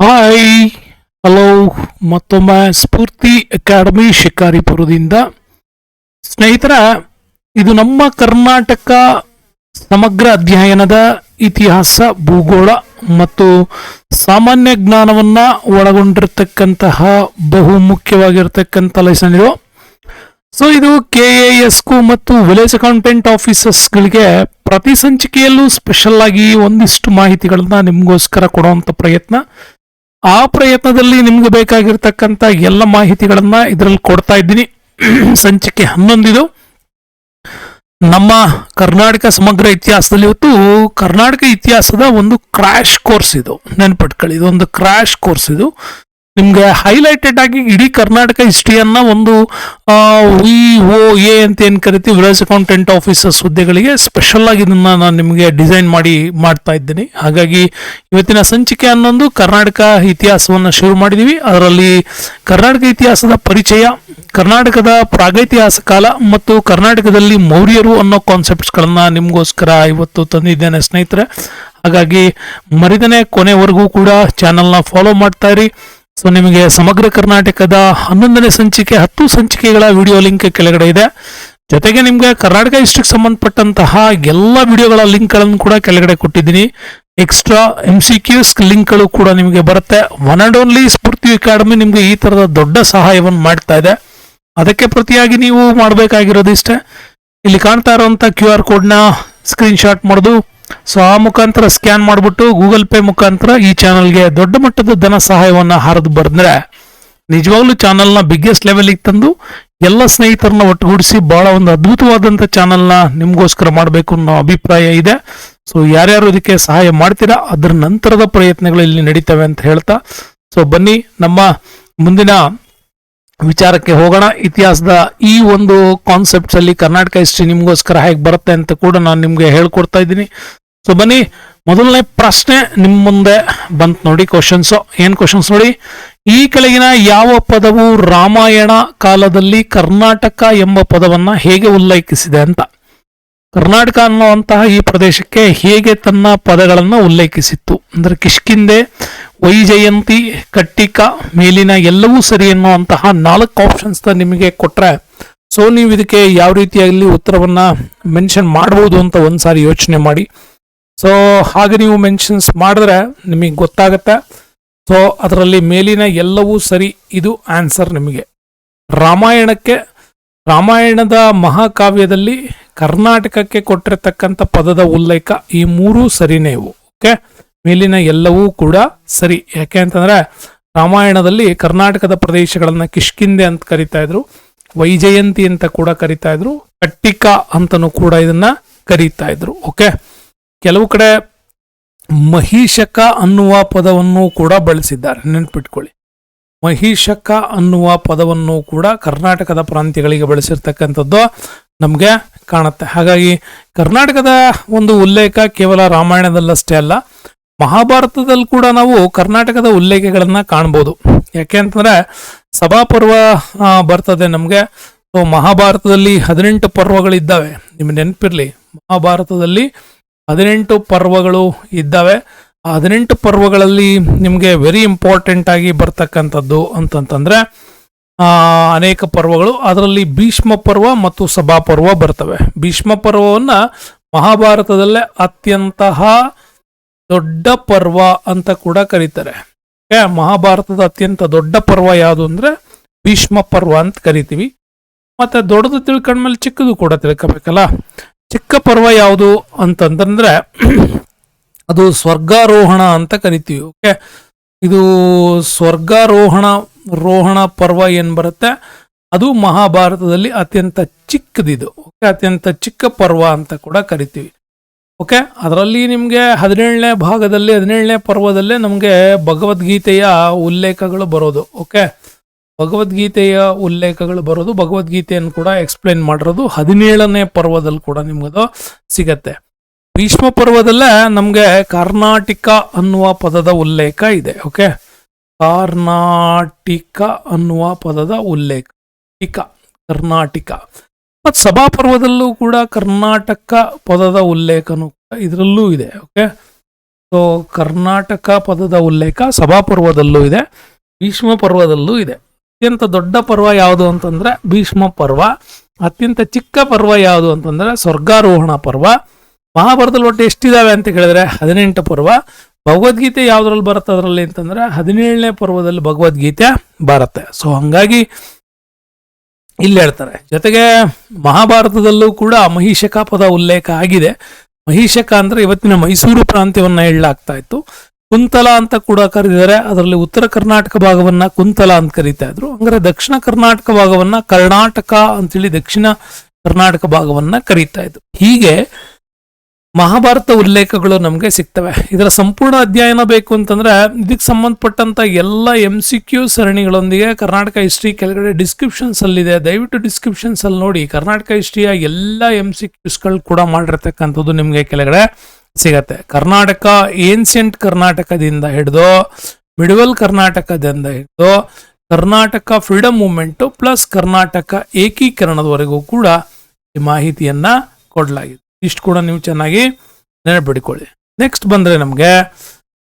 Hi hello ಮತ್ತೊಮ್ಮೆ ಸ್ಫೂರ್ತಿ academy ಶಿಕಾರಿಪುರದಿಂದ. ಸ್ನೇಹಿತರ, ಇದು ನಮ್ಮ ಕರ್ನಾಟಕ ಸಮಗ್ರ ಅಧ್ಯಯನದ ಇತಿಹಾಸ, ಭೂಗೋಳ ಮತ್ತು ಸಾಮಾನ್ಯ ಜ್ಞಾನವನ್ನು ಒಳಗೊಂಡಿರ್ತಕ್ಕಂತಹ ಬಹು ಮುಖ್ಯವಾಗಿರ್ತಕ್ಕಂಥ ಲೈಸನ್ ಇದು ಸೊ ಇದು ಕೆ ಎ ಎಸ್ಕು ಮತ್ತು ವಿಲೇಜ್ ಅಕೌಂಟೆಂಟ್ ಆಫೀಸರ್ಸ್ಗಳಿಗೆ ಪ್ರತಿ ಸಂಚಿಕೆಯಲ್ಲೂ ಸ್ಪೆಷಲ್ ಆಗಿ ಒಂದಿಷ್ಟು ಮಾಹಿತಿಗಳನ್ನು ನಿಮಗೋಸ್ಕರ ಕೊಡುವಂತ ಪ್ರಯತ್ನ. ಆ ಪ್ರಯತ್ನದಲ್ಲಿ ನಿಮ್ಗೆ ಬೇಕಾಗಿರ್ತಕ್ಕಂಥ ಎಲ್ಲ ಮಾಹಿತಿಗಳನ್ನ ಇದರಲ್ಲಿ ಕೊಡ್ತಾ ಇದ್ದೀನಿ. ಸಂಚಿಕೆ ಹನ್ನೊಂದಿದು. ನಮ್ಮ ಕರ್ನಾಟಕ ಸಮಗ್ರ ಇತಿಹಾಸದಲ್ಲಿ ಇವತ್ತು ಕರ್ನಾಟಕ ಇತಿಹಾಸದ ಒಂದು ಕ್ರಾಶ್ ಕೋರ್ಸ್ ಇದು. ನೆನ್ಪಿಟ್ಕೊಳ್ಳಿ, ಇದೊಂದು ಕ್ರಾಶ್ ಕೋರ್ಸ್ ಇದು. ನಿಮ್ಗೆ ಹೈಲೈಟೆಡ್ ಆಗಿ ಇಡೀ ಕರ್ನಾಟಕ ಹಿಸ್ಟ್ರಿಯನ್ನ ಒಂದು ವಿ ಓ ಎ ಅಂತ ಏನು ಕರಿತೀವಿ ವಿಲೇಜ್ ಅಕೌಂಟೆಂಟ್ ಆಫೀಸರ್ಸ್ ಹುದ್ದೆಗಳಿಗೆ ಸ್ಪೆಷಲ್ ಆಗಿ ಇದನ್ನ ನಾನು ನಿಮಗೆ ಡಿಸೈನ್ ಮಾಡಿ ಮಾಡ್ತಾ ಇದ್ದೀನಿ. ಹಾಗಾಗಿ ಇವತ್ತಿನ ಸಂಚಿಕೆ ಹನ್ನೊಂದು ಕರ್ನಾಟಕ ಇತಿಹಾಸವನ್ನ ಶುರು ಮಾಡಿದೀವಿ. ಅದರಲ್ಲಿ ಕರ್ನಾಟಕ ಇತಿಹಾಸದ ಪರಿಚಯ, ಕರ್ನಾಟಕದ ಪ್ರಾಗೈತಿಹಾಸ ಕಾಲ ಮತ್ತು ಕರ್ನಾಟಕದಲ್ಲಿ ಮೌರ್ಯರು ಅನ್ನೋ ಕಾನ್ಸೆಪ್ಟ್ಸ್ಗಳನ್ನು ನಿಮಗೋಸ್ಕರ ಇವತ್ತು ತಂದಿದ್ದೇನೆ ಸ್ನೇಹಿತರೆ. ಹಾಗಾಗಿ ಮರಿದನೆ ಕೊನೆವರೆಗೂ ಕೂಡ ಚಾನಲ್ನ ಫಾಲೋ ಮಾಡ್ತಾ ಇರಿ. ಸೊ ನಿಮಗೆ ಸಮಗ್ರ ಕರ್ನಾಟಕದ ಹನ್ನೊಂದನೇ ಸಂಚಿಕೆ, ಹತ್ತು ಸಂಚಿಕೆಗಳ ವಿಡಿಯೋ ಲಿಂಕ್ ಕೆಳಗಡೆ ಇದೆ. ಜೊತೆಗೆ ನಿಮಗೆ ಕರ್ನಾಟಕ ಹಿಸ್ಟ್ರಿಗೆ ಸಂಬಂಧಪಟ್ಟಂತಹ ಎಲ್ಲ ವಿಡಿಯೋಗಳ ಲಿಂಕ್ಗಳನ್ನು ಕೂಡ ಕೆಳಗಡೆ ಕೊಟ್ಟಿದ್ದೀನಿ. ಎಕ್ಸ್ಟ್ರಾ ಎಂ ಸಿ ಕ್ಯೂಸ್ ಲಿಂಕ್ಗಳು ಕೂಡ ನಿಮಗೆ ಬರುತ್ತೆ. One and only Spoorthi academy ನಿಮಗೆ ಈ ತರದ ದೊಡ್ಡ ಸಹಾಯವನ್ನು ಮಾಡ್ತಾ ಇದೆ. ಅದಕ್ಕೆ ಪ್ರತಿಯಾಗಿ ನೀವು ಮಾಡಬೇಕಾಗಿರೋದು ಇಷ್ಟೇ ಇಲ್ಲಿ ಕಾಣ್ತಾ ಇರುವಂತ ಕ್ಯೂ ಆರ್ ಕೋಡ್ನ ಸ್ಕ್ರೀನ್ ಶಾಟ್ ಮಾಡೋದು. ಸೊ ಆ ಮುಖಾಂತರ ಸ್ಕ್ಯಾನ್ ಮಾಡಿಬಿಟ್ಟು ಗೂಗಲ್ ಪೇ ಮುಖಾಂತರ ಈ ಚಾನಲ್ಗೆ ದೊಡ್ಡ ಮಟ್ಟದ ಧನ ಸಹಾಯವನ್ನು ಹಾರದು ಬರೆದ್ರೆ ನಿಜವಾಗ್ಲೂ ಚಾನಲ್ನ ಬಿಗ್ಗೆಸ್ಟ್ ಲೆವೆಲಿಗೆ ತಂದು ಎಲ್ಲ ಸ್ನೇಹಿತರನ್ನ ಒಟ್ಟುಗೂಡಿಸಿ ಬಹಳ ಒಂದು ಅದ್ಭುತವಾದಂಥ ಚಾನಲ್ನ ನಿಮಗೋಸ್ಕರ ಮಾಡಬೇಕು ಅನ್ನೋ ಅಭಿಪ್ರಾಯ ಇದೆ. ಸೊ ಯಾರ್ಯಾರು ಇದಕ್ಕೆ ಸಹಾಯ ಮಾಡ್ತೀರಾ, ಅದರ ನಂತರದ ಪ್ರಯತ್ನಗಳು ಇಲ್ಲಿ ನಡೀತವೆ ಅಂತ ಹೇಳ್ತಾ, ಸೊ ಬನ್ನಿ, ನಮ್ಮ ಮುಂದಿನ ವಿಚಾರಕ್ಕೆ ಹೋಗೋಣ. ಇತಿಹಾಸದ ಈ ಒಂದು ಕಾನ್ಸೆಪ್ಟ್ಸ್ ಅಲ್ಲಿ ಕರ್ನಾಟಕ ಹಿಸ್ಟ್ರಿ ನಿಮಗೋಸ್ಕರ ಹೇಗೆ ಬರುತ್ತೆ ಅಂತ ಕೂಡ ನಾನು ನಿಮಗೆ ಹೇಳ್ಕೊಡ್ತಾ ಇದ್ದೀನಿ. ಸೊ ಬನ್ನಿ, ಮೊದಲನೇ ಪ್ರಶ್ನೆ ನಿಮ್ಮ ಮುಂದೆ ಬಂತು ನೋಡಿ ಕ್ವಶನ್ಸ್ ಏನ್ ಕ್ವಶನ್ಸ್ ನೋಡಿ? ಈ ಕೆಳಗಿನ ಯಾವ ಪದವು ರಾಮಾಯಣ ಕಾಲದಲ್ಲಿ ಕರ್ನಾಟಕ ಎಂಬ ಪದವನ್ನ ಹೇಗೆ ಉಲ್ಲೇಖಿಸಿದೆ ಅಂತ? ಕರ್ನಾಟಕ ಅನ್ನುವಂತಹ ಈ ಪ್ರದೇಶಕ್ಕೆ ಹೇಗೆ ತನ್ನ ಪದಗಳನ್ನು ಉಲ್ಲೇಖಿಸಿತ್ತು? ಅಂದ್ರೆ ಕಿಷ್ಕಿಂದೆ ವೈಜಯಂತಿ, ಕಟ್ಟಿಕ, ಮೇಲಿನ ಎಲ್ಲವೂ ಸರಿ ಎನ್ನುವಂತಹ ನಾಲ್ಕು ಆಪ್ಷನ್ಸ್ ನಿಮಗೆ ಕೊಟ್ಟರೆ ಸೊ ನೀವು ಇದಕ್ಕೆ ಯಾವ ರೀತಿಯಲ್ಲಿ ಉತ್ತರವನ್ನ ಮೆನ್ಷನ್ ಮಾಡಬಹುದು ಅಂತ ಒಂದ್ಸಾರಿ ಯೋಚನೆ ಮಾಡಿ. ಸೊ ಹಾಗೆ ನೀವು ಮೆನ್ಷನ್ಸ್ ಮಾಡಿದ್ರೆ ನಿಮಗೆ ಗೊತ್ತಾಗತ್ತೆ. ಸೊ ಅದರಲ್ಲಿ ಮೇಲಿನ ಎಲ್ಲವೂ ಸರಿ, ಇದು ಆನ್ಸರ್ ನಿಮಗೆ. ರಾಮಾಯಣಕ್ಕೆ, ರಾಮಾಯಣದ ಮಹಾಕಾವ್ಯದಲ್ಲಿ ಕರ್ನಾಟಕಕ್ಕೆ ಕೊಟ್ಟಿರತಕ್ಕಂಥ ಪದದ ಉಲ್ಲೇಖ ಈ ಮೂರೂ ಸರಿನೇ ಇವು ಓಕೆ ಮೇಲಿನ ಎಲ್ಲವೂ ಕೂಡ ಸರಿ. ಯಾಕೆ ಅಂತಂದ್ರೆ, ರಾಮಾಯಣದಲ್ಲಿ ಕರ್ನಾಟಕದ ಪ್ರದೇಶಗಳನ್ನು ಕಿಷ್ಕಿಂದೆ ಅಂತ ಕರಿತಾ ಇದ್ರು, ವೈಜಯಂತಿ ಅಂತ ಕೂಡ ಕರಿತಾ ಇದ್ರು, ಕಟ್ಟಿಕ ಅಂತನೂ ಕೂಡ ಇದನ್ನ ಕರೀತಾ ಇದ್ರು ಓಕೆ ಕೆಲವು ಕಡೆ ಮಹಿಷಕ ಅನ್ನುವ ಪದವನ್ನು ಕೂಡ ಬಳಸಿದ್ದಾರೆ. ನೆನ್ಪಿಟ್ಕೊಳ್ಳಿ. ಮಹಿಷಕ ಅನ್ನುವ ಪದವನ್ನು ಕೂಡ ಕರ್ನಾಟಕದ ಪ್ರಾಂತ್ಯಗಳಿಗೆ ಬಳಸಿರ್ತಕ್ಕಂಥದ್ದು ನಮಗೆ ಕಾಣುತ್ತೆ. ಹಾಗಾಗಿ ಕರ್ನಾಟಕದ ಒಂದು ಉಲ್ಲೇಖ ಕೇವಲ ರಾಮಾಯಣದಲ್ಲಷ್ಟೇ ಅಲ್ಲ, ಮಹಾಭಾರತದಲ್ಲಿ ಕೂಡ ನಾವು ಕರ್ನಾಟಕದ ಉಲ್ಲೇಖಗಳನ್ನು ಕಾಣ್ಬೋದು. ಯಾಕೆ ಅಂತಂದ್ರೆ ಸಭಾಪರ್ವ ಬರ್ತದೆ ನಮಗೆ. ಸೊ ಮಹಾಭಾರತದಲ್ಲಿ ಹದಿನೆಂಟು ಪರ್ವಗಳಿದ್ದಾವೆ. ನಿಮ್ಗೆ ನೆನಪಿರ್ಲಿ, ಮಹಾಭಾರತದಲ್ಲಿ ಹದಿನೆಂಟು ಪರ್ವಗಳು ಇದ್ದಾವೆ. ಆ ಹದಿನೆಂಟು ಪರ್ವಗಳಲ್ಲಿ ನಿಮಗೆ ವೆರಿ ಇಂಪಾರ್ಟೆಂಟ್ ಆಗಿ ಬರ್ತಕ್ಕಂಥದ್ದು ಅಂತಂತಂದ್ರೆ ಅನೇಕ ಪರ್ವಗಳು, ಅದರಲ್ಲಿ ಭೀಷ್ಮ ಪರ್ವ ಮತ್ತು ಸಭಾ ಪರ್ವ ಬರ್ತವೆ. ಭೀಷ್ಮ ಪರ್ವವನ್ನು ಮಹಾಭಾರತದಲ್ಲೇ ಅತ್ಯಂತಹ ದೊಡ್ಡ ಪರ್ವ ಅಂತ ಕೂಡ ಕರೀತಾರೆ. ಓಕೆ ಮಹಾಭಾರತದ ಅತ್ಯಂತ ದೊಡ್ಡ ಪರ್ವ ಯಾವುದು ಅಂದರೆ ಭೀಷ್ಮ ಪರ್ವ ಅಂತ ಕರಿತೀವಿ. ಮತ್ತು ದೊಡ್ಡದು ತಿಳ್ಕೊಂಡ್ಮೇಲೆ ಚಿಕ್ಕದು ಕೂಡ ತಿಳ್ಕೊಬೇಕಲ್ಲ. ಚಿಕ್ಕ ಪರ್ವ ಯಾವುದು ಅಂತಂದ್ರೆ ಅದು ಸ್ವರ್ಗಾರೋಹಣ ಅಂತ ಕರಿತೀವಿ ಓಕೆ ಇದು ಸ್ವರ್ಗಾರೋಹಣ, ರೋಹಣ ಪರ್ವ ಏನು ಬರುತ್ತೆ? ಅದು ಮಹಾಭಾರತದಲ್ಲಿ ಅತ್ಯಂತ ಚಿಕ್ಕದಿದು ಓಕೆ ಅತ್ಯಂತ ಚಿಕ್ಕ ಪರ್ವ ಅಂತ ಕೂಡ ಕರಿತೀವಿ ಓಕೆ ಅದರಲ್ಲಿ ನಿಮಗೆ ಹದಿನೇಳನೇ ಭಾಗದಲ್ಲಿ, ಹದಿನೇಳನೇ ಪರ್ವದಲ್ಲೇ ನಮಗೆ ಭಗವದ್ಗೀತೆಯ ಉಲ್ಲೇಖಗಳು ಬರೋದು ಓಕೆ ಭಗವದ್ಗೀತೆಯ ಉಲ್ಲೇಖಗಳು ಬರೋದು, ಭಗವದ್ಗೀತೆಯನ್ನು ಕೂಡ ಎಕ್ಸ್ಪ್ಲೈನ್ ಮಾಡಿರೋದು, ಹದಿನೇಳನೇ ಪರ್ವದಲ್ಲಿ ಕೂಡ ನಿಮ್ಗದು ಸಿಗತ್ತೆ. ಭೀಷ್ಮ ಪರ್ವದಲ್ಲೇ ನಮಗೆ ಕರ್ನಾಟಕ ಅನ್ನುವ ಪದದ ಉಲ್ಲೇಖ ಇದೆ ಓಕೆ ಕರ್ನಾಟಿಕ ಅನ್ನುವ ಪದದ ಉಲ್ಲೇಖ ಟಿಕ ಕರ್ನಾಟಕ. ಮತ್ತು ಸಭಾಪರ್ವದಲ್ಲೂ ಕೂಡ ಕರ್ನಾಟಕ ಪದದ ಉಲ್ಲೇಖನೂ ಕೂಡ ಇದರಲ್ಲೂ ಇದೆ ಓಕೆ ಸೊ ಕರ್ನಾಟಕ ಪದದ ಉಲ್ಲೇಖ ಸಭಾಪರ್ವದಲ್ಲೂ ಇದೆ, ಭೀಷ್ಮ ಪರ್ವದಲ್ಲೂ ಇದೆ. ಅತ್ಯಂತ ದೊಡ್ಡ ಪರ್ವ ಯಾವುದು ಅಂತಂದ್ರೆ ಭೀಷ್ಮ ಪರ್ವ, ಅತ್ಯಂತ ಚಿಕ್ಕ ಪರ್ವ ಯಾವುದು ಅಂತಂದ್ರೆ ಸ್ವರ್ಗಾರೋಹಣ ಪರ್ವ. ಮಹಾಭಾರತದಲ್ಲಿ ಒಟ್ಟು ಎಷ್ಟಿದಾವೆ ಅಂತ ಕೇಳಿದ್ರೆ ಹದಿನೆಂಟು ಪರ್ವ. ಭಗವದ್ಗೀತೆ ಯಾವ್ದ್ರಲ್ಲಿ ಬರುತ್ತೆ ಅದರಲ್ಲಿ ಅಂತಂದ್ರೆ ಹದಿನೇಳನೇ ಪರ್ವದಲ್ಲಿ ಭಗವದ್ಗೀತೆ ಬರುತ್ತೆ. ಸೊ ಹಂಗಾಗಿ ಇಲ್ಲಿ ಹೇಳ್ತಾರೆ. ಜೊತೆಗೆ ಮಹಾಭಾರತದಲ್ಲೂ ಕೂಡ ಮಹಿಷಕ ಪದ ಉಲ್ಲೇಖ ಆಗಿದೆ. ಮಹಿಷಕ ಅಂದ್ರೆ ಇವತ್ತಿನ ಮೈಸೂರು ಪ್ರಾಂತ್ಯವನ್ನ ಹೇಳಲಾಗ್ತಾ ಇತ್ತು. ಕುಂತಲ ಅಂತ ಕೂಡ ಕರೆದಿದ್ದಾರೆ. ಅದರಲ್ಲಿ ಉತ್ತರ ಕರ್ನಾಟಕ ಭಾಗವನ್ನ ಕುಂತಲ ಅಂತ ಕರೀತಾ ಇದ್ರು. ಅಂದ್ರೆ ದಕ್ಷಿಣ ಕರ್ನಾಟಕ ಭಾಗವನ್ನ ಕರ್ನಾಟಕ ಅಂತೇಳಿ ದಕ್ಷಿಣ ಕರ್ನಾಟಕ ಭಾಗವನ್ನ ಕರೀತಾ ಇದ್ರು. ಹೀಗೆ ಮಹಾಭಾರತ ಉಲ್ಲೇಖಗಳು ನಮಗೆ ಸಿಗ್ತವೆ. ಇದರ ಸಂಪೂರ್ಣ ಅಧ್ಯಯನ ಬೇಕು ಅಂತಂದ್ರೆ ಇದಕ್ಕೆ ಸಂಬಂಧಪಟ್ಟಂತ ಎಲ್ಲ ಎಂ ಸಿ ಕ್ಯೂ ಸರಣಿಗಳೊಂದಿಗೆ ಕರ್ನಾಟಕ ಹಿಸ್ಟ್ರಿ ಕೆಳಗಡೆ ಡಿಸ್ಕ್ರಿಪ್ಷನ್ಸ್ ಅಲ್ಲಿದೆ. ದಯವಿಟ್ಟು ಡಿಸ್ಕ್ರಿಪ್ಷನ್ಸ್ ಅಲ್ಲಿ ನೋಡಿ. ಕರ್ನಾಟಕ ಹಿಸ್ಟ್ರಿಯ ಎಲ್ಲ ಎಂ ಸಿ ಕ್ಯೂಸ್ಗಳು ಕೂಡ ಮಾಡಿರ್ತಕ್ಕಂಥದ್ದು ನಿಮಗೆ ಕೆಳಗಡೆ ಸಿಗತ್ತೆ. ಕರ್ನಾಟಕ ಏನ್ಸಿಯಂಟ್ ಕರ್ನಾಟಕದಿಂದ ಹಿಡಿದು ಮಿಡವಲ್ ಕರ್ನಾಟಕದಿಂದ ಹಿಡಿದು, Karnataka freedom movement plus Karnataka ಏಕೀಕರಣದವರೆಗೂ ಕೂಡ ಈ ಮಾಹಿತಿಯನ್ನ ಕೊಡಲಾಗಿದೆ. ಇಷ್ಟು ಕೂಡ ನೀವು ಚೆನ್ನಾಗಿ ನೆನಪಿಡ್ಕೊಳ್ಳಿ ನೆಕ್ಸ್ಟ್ ಬಂದ್ರೆ ನಮಗೆ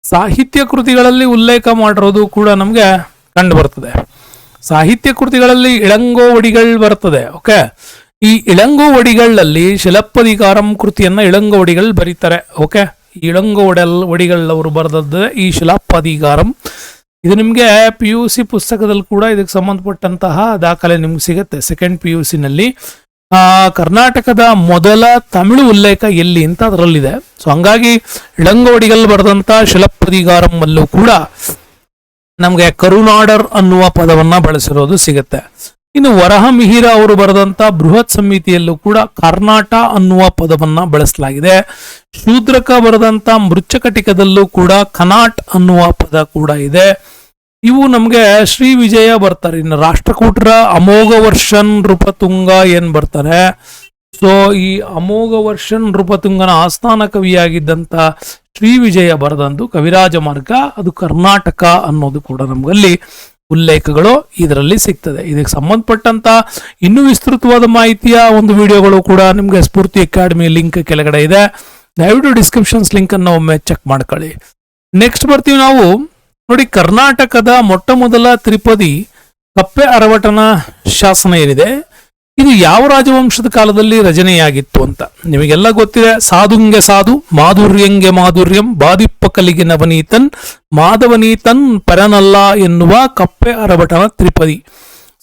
ಸಾಹಿತ್ಯ ಕೃತಿಗಳಲ್ಲಿ ಉಲ್ಲೇಖ ಮಾಡಿರೋದು ಕೂಡ ನಮಗೆ ಕಂಡು ಬರ್ತದೆ. ಸಾಹಿತ್ಯ ಕೃತಿಗಳಲ್ಲಿ ಇಳಂಗೋ ಒಡಿಗಳು ಬರ್ತದೆ ಓಕೆ ಈ ಇಳಂಗೋ ಒಡಿಗಳಲ್ಲಿ ಶಿಲಪ್ಪದಿಕಾರಂ ಕೃತಿಯನ್ನು ಇಳಂಗೋ ಒಡಿಗಳು ಬರೀತಾರೆ, ಓಕೆ? ಇಳಂಗೋ ಒಡಲ್ ಒಡಿಗಳು ಅವರು ಬರೆದದ್ದು ಈ ಶಿಲಾಪದಿಕಾರಂ ಇದು ನಿಮಗೆ ಪಿ ಯು ಸಿ ಪುಸ್ತಕದಲ್ಲಿ ಕೂಡ ಇದಕ್ಕೆ ಸಂಬಂಧಪಟ್ಟಂತಹ ದಾಖಲೆ ನಿಮ್ಗೆ ಸಿಗುತ್ತೆ ಸೆಕೆಂಡ್ ಪಿ ಯು ಸಿನಲ್ಲಿ ಕರ್ನಾಟಕದ ಮೊದಲ ತಮಿಳು ಉಲ್ಲೇಖ ಎಲ್ಲಿ ಅಂತ ಅದರಲ್ಲಿದೆ. ಸೊ ಹಂಗಾಗಿ ಇಳಂಗೋಡಿಗಲ್ ಬರೆದಂತ ಶಿಲಪ್ಪದಿಗಾರಂ ಅಲ್ಲೂ ಕೂಡ ನಮಗೆ ಕರುನಾಡರ್ ಅನ್ನುವ ಪದವನ್ನ ಬಳಸಿರೋದು ಸಿಗುತ್ತೆ. ಇನ್ನು ವರಹ ಮಿಹಿರ ಅವರು ಬರೆದಂತ ಬೃಹತ್ ಸಮಿತಿಯಲ್ಲೂ ಕೂಡ ಕರ್ನಾಟ ಅನ್ನುವ ಪದವನ್ನ ಬಳಸಲಾಗಿದೆ. ಶೂದ್ರಕ ಬರೆದಂತ ಮೃಚ್ಛಕಟಿಕದಲ್ಲೂ ಕೂಡ ಕನಾಟ್ ಅನ್ನುವ ಪದ ಕೂಡ ಇದೆ. ಇವು ನಮಗೆ ಶ್ರೀ ವಿಜಯ ಬರ್ತಾರೆ. ಇನ್ನು ರಾಷ್ಟ್ರಕೂಟರ ಅಮೋಘ ವರ್ಷನ್ ನೃಪತುಂಗ ಏನ್ ಬರ್ತಾರೆ? ಸೊ ಈ ಅಮೋಘ ವರ್ಷನ್ ನೃಪತುಂಗನ ಆಸ್ಥಾನ ಕವಿಯಾಗಿದ್ದಂತ ಶ್ರೀ ವಿಜಯ ಬರೆದಂದು ಕವಿರಾಜ ಮಾರ್ಗ, ಅದು ಕರ್ನಾಟಕ ಅನ್ನೋದು ಕೂಡ ನಮಗಲ್ಲಿ ಉಲ್ಲೇಖಗಳು ಇದರಲ್ಲಿ ಸಿಗ್ತದೆ. ಇದಕ್ಕೆ ಸಂಬಂಧಪಟ್ಟಂತ ಇನ್ನೂ ವಿಸ್ತೃತವಾದ ಮಾಹಿತಿಯ ಒಂದು ವಿಡಿಯೋಗಳು ಕೂಡ ನಿಮಗೆ ಸ್ಫೂರ್ತಿ ಅಕಾಡೆಮಿ ಲಿಂಕ್ ಕೆಳಗಡೆ ಇದೆ. ದಯವಿಟ್ಟು ಡಿಸ್ಕ್ರಿಪ್ಷನ್ಸ್ ಲಿಂಕ್ ಅನ್ನು ಒಮ್ಮೆ ಚೆಕ್ ಮಾಡ್ಕೊಳ್ಳಿ. ನೆಕ್ಸ್ಟ್ ಬರ್ತೀವಿ ನಾವು. ನೋಡಿ, ಕರ್ನಾಟಕದ ಮೊಟ್ಟ ಮೊದಲ ತ್ರಿಪದಿ ಕಪ್ಪೆ ಅರವಟನ ಶಾಸನ ಏನಿದೆ? ಇದು ಯಾವ ರಾಜವಂಶದ ಕಾಲದಲ್ಲಿ ರಚನೆಯಾಗಿತ್ತು ಅಂತ? ನಿಮಗೆಲ್ಲ ಗೊತ್ತಿದೆ, ಸಾಧುಂಗೆ ಸಾಧು, ಮಾಧುರ್ಯಂಗೆ ಮಾಧುರ್ಯಂ ಬಾದಿಪ್ಪ ಕಲಿಗೆ ನವನೀತನ್, ಮಾಧವನೀತನ್ ಪರನಲ್ಲ ಎನ್ನುವ ಕಪ್ಪೆ ಅರಭಟನ ತ್ರಿಪದಿ.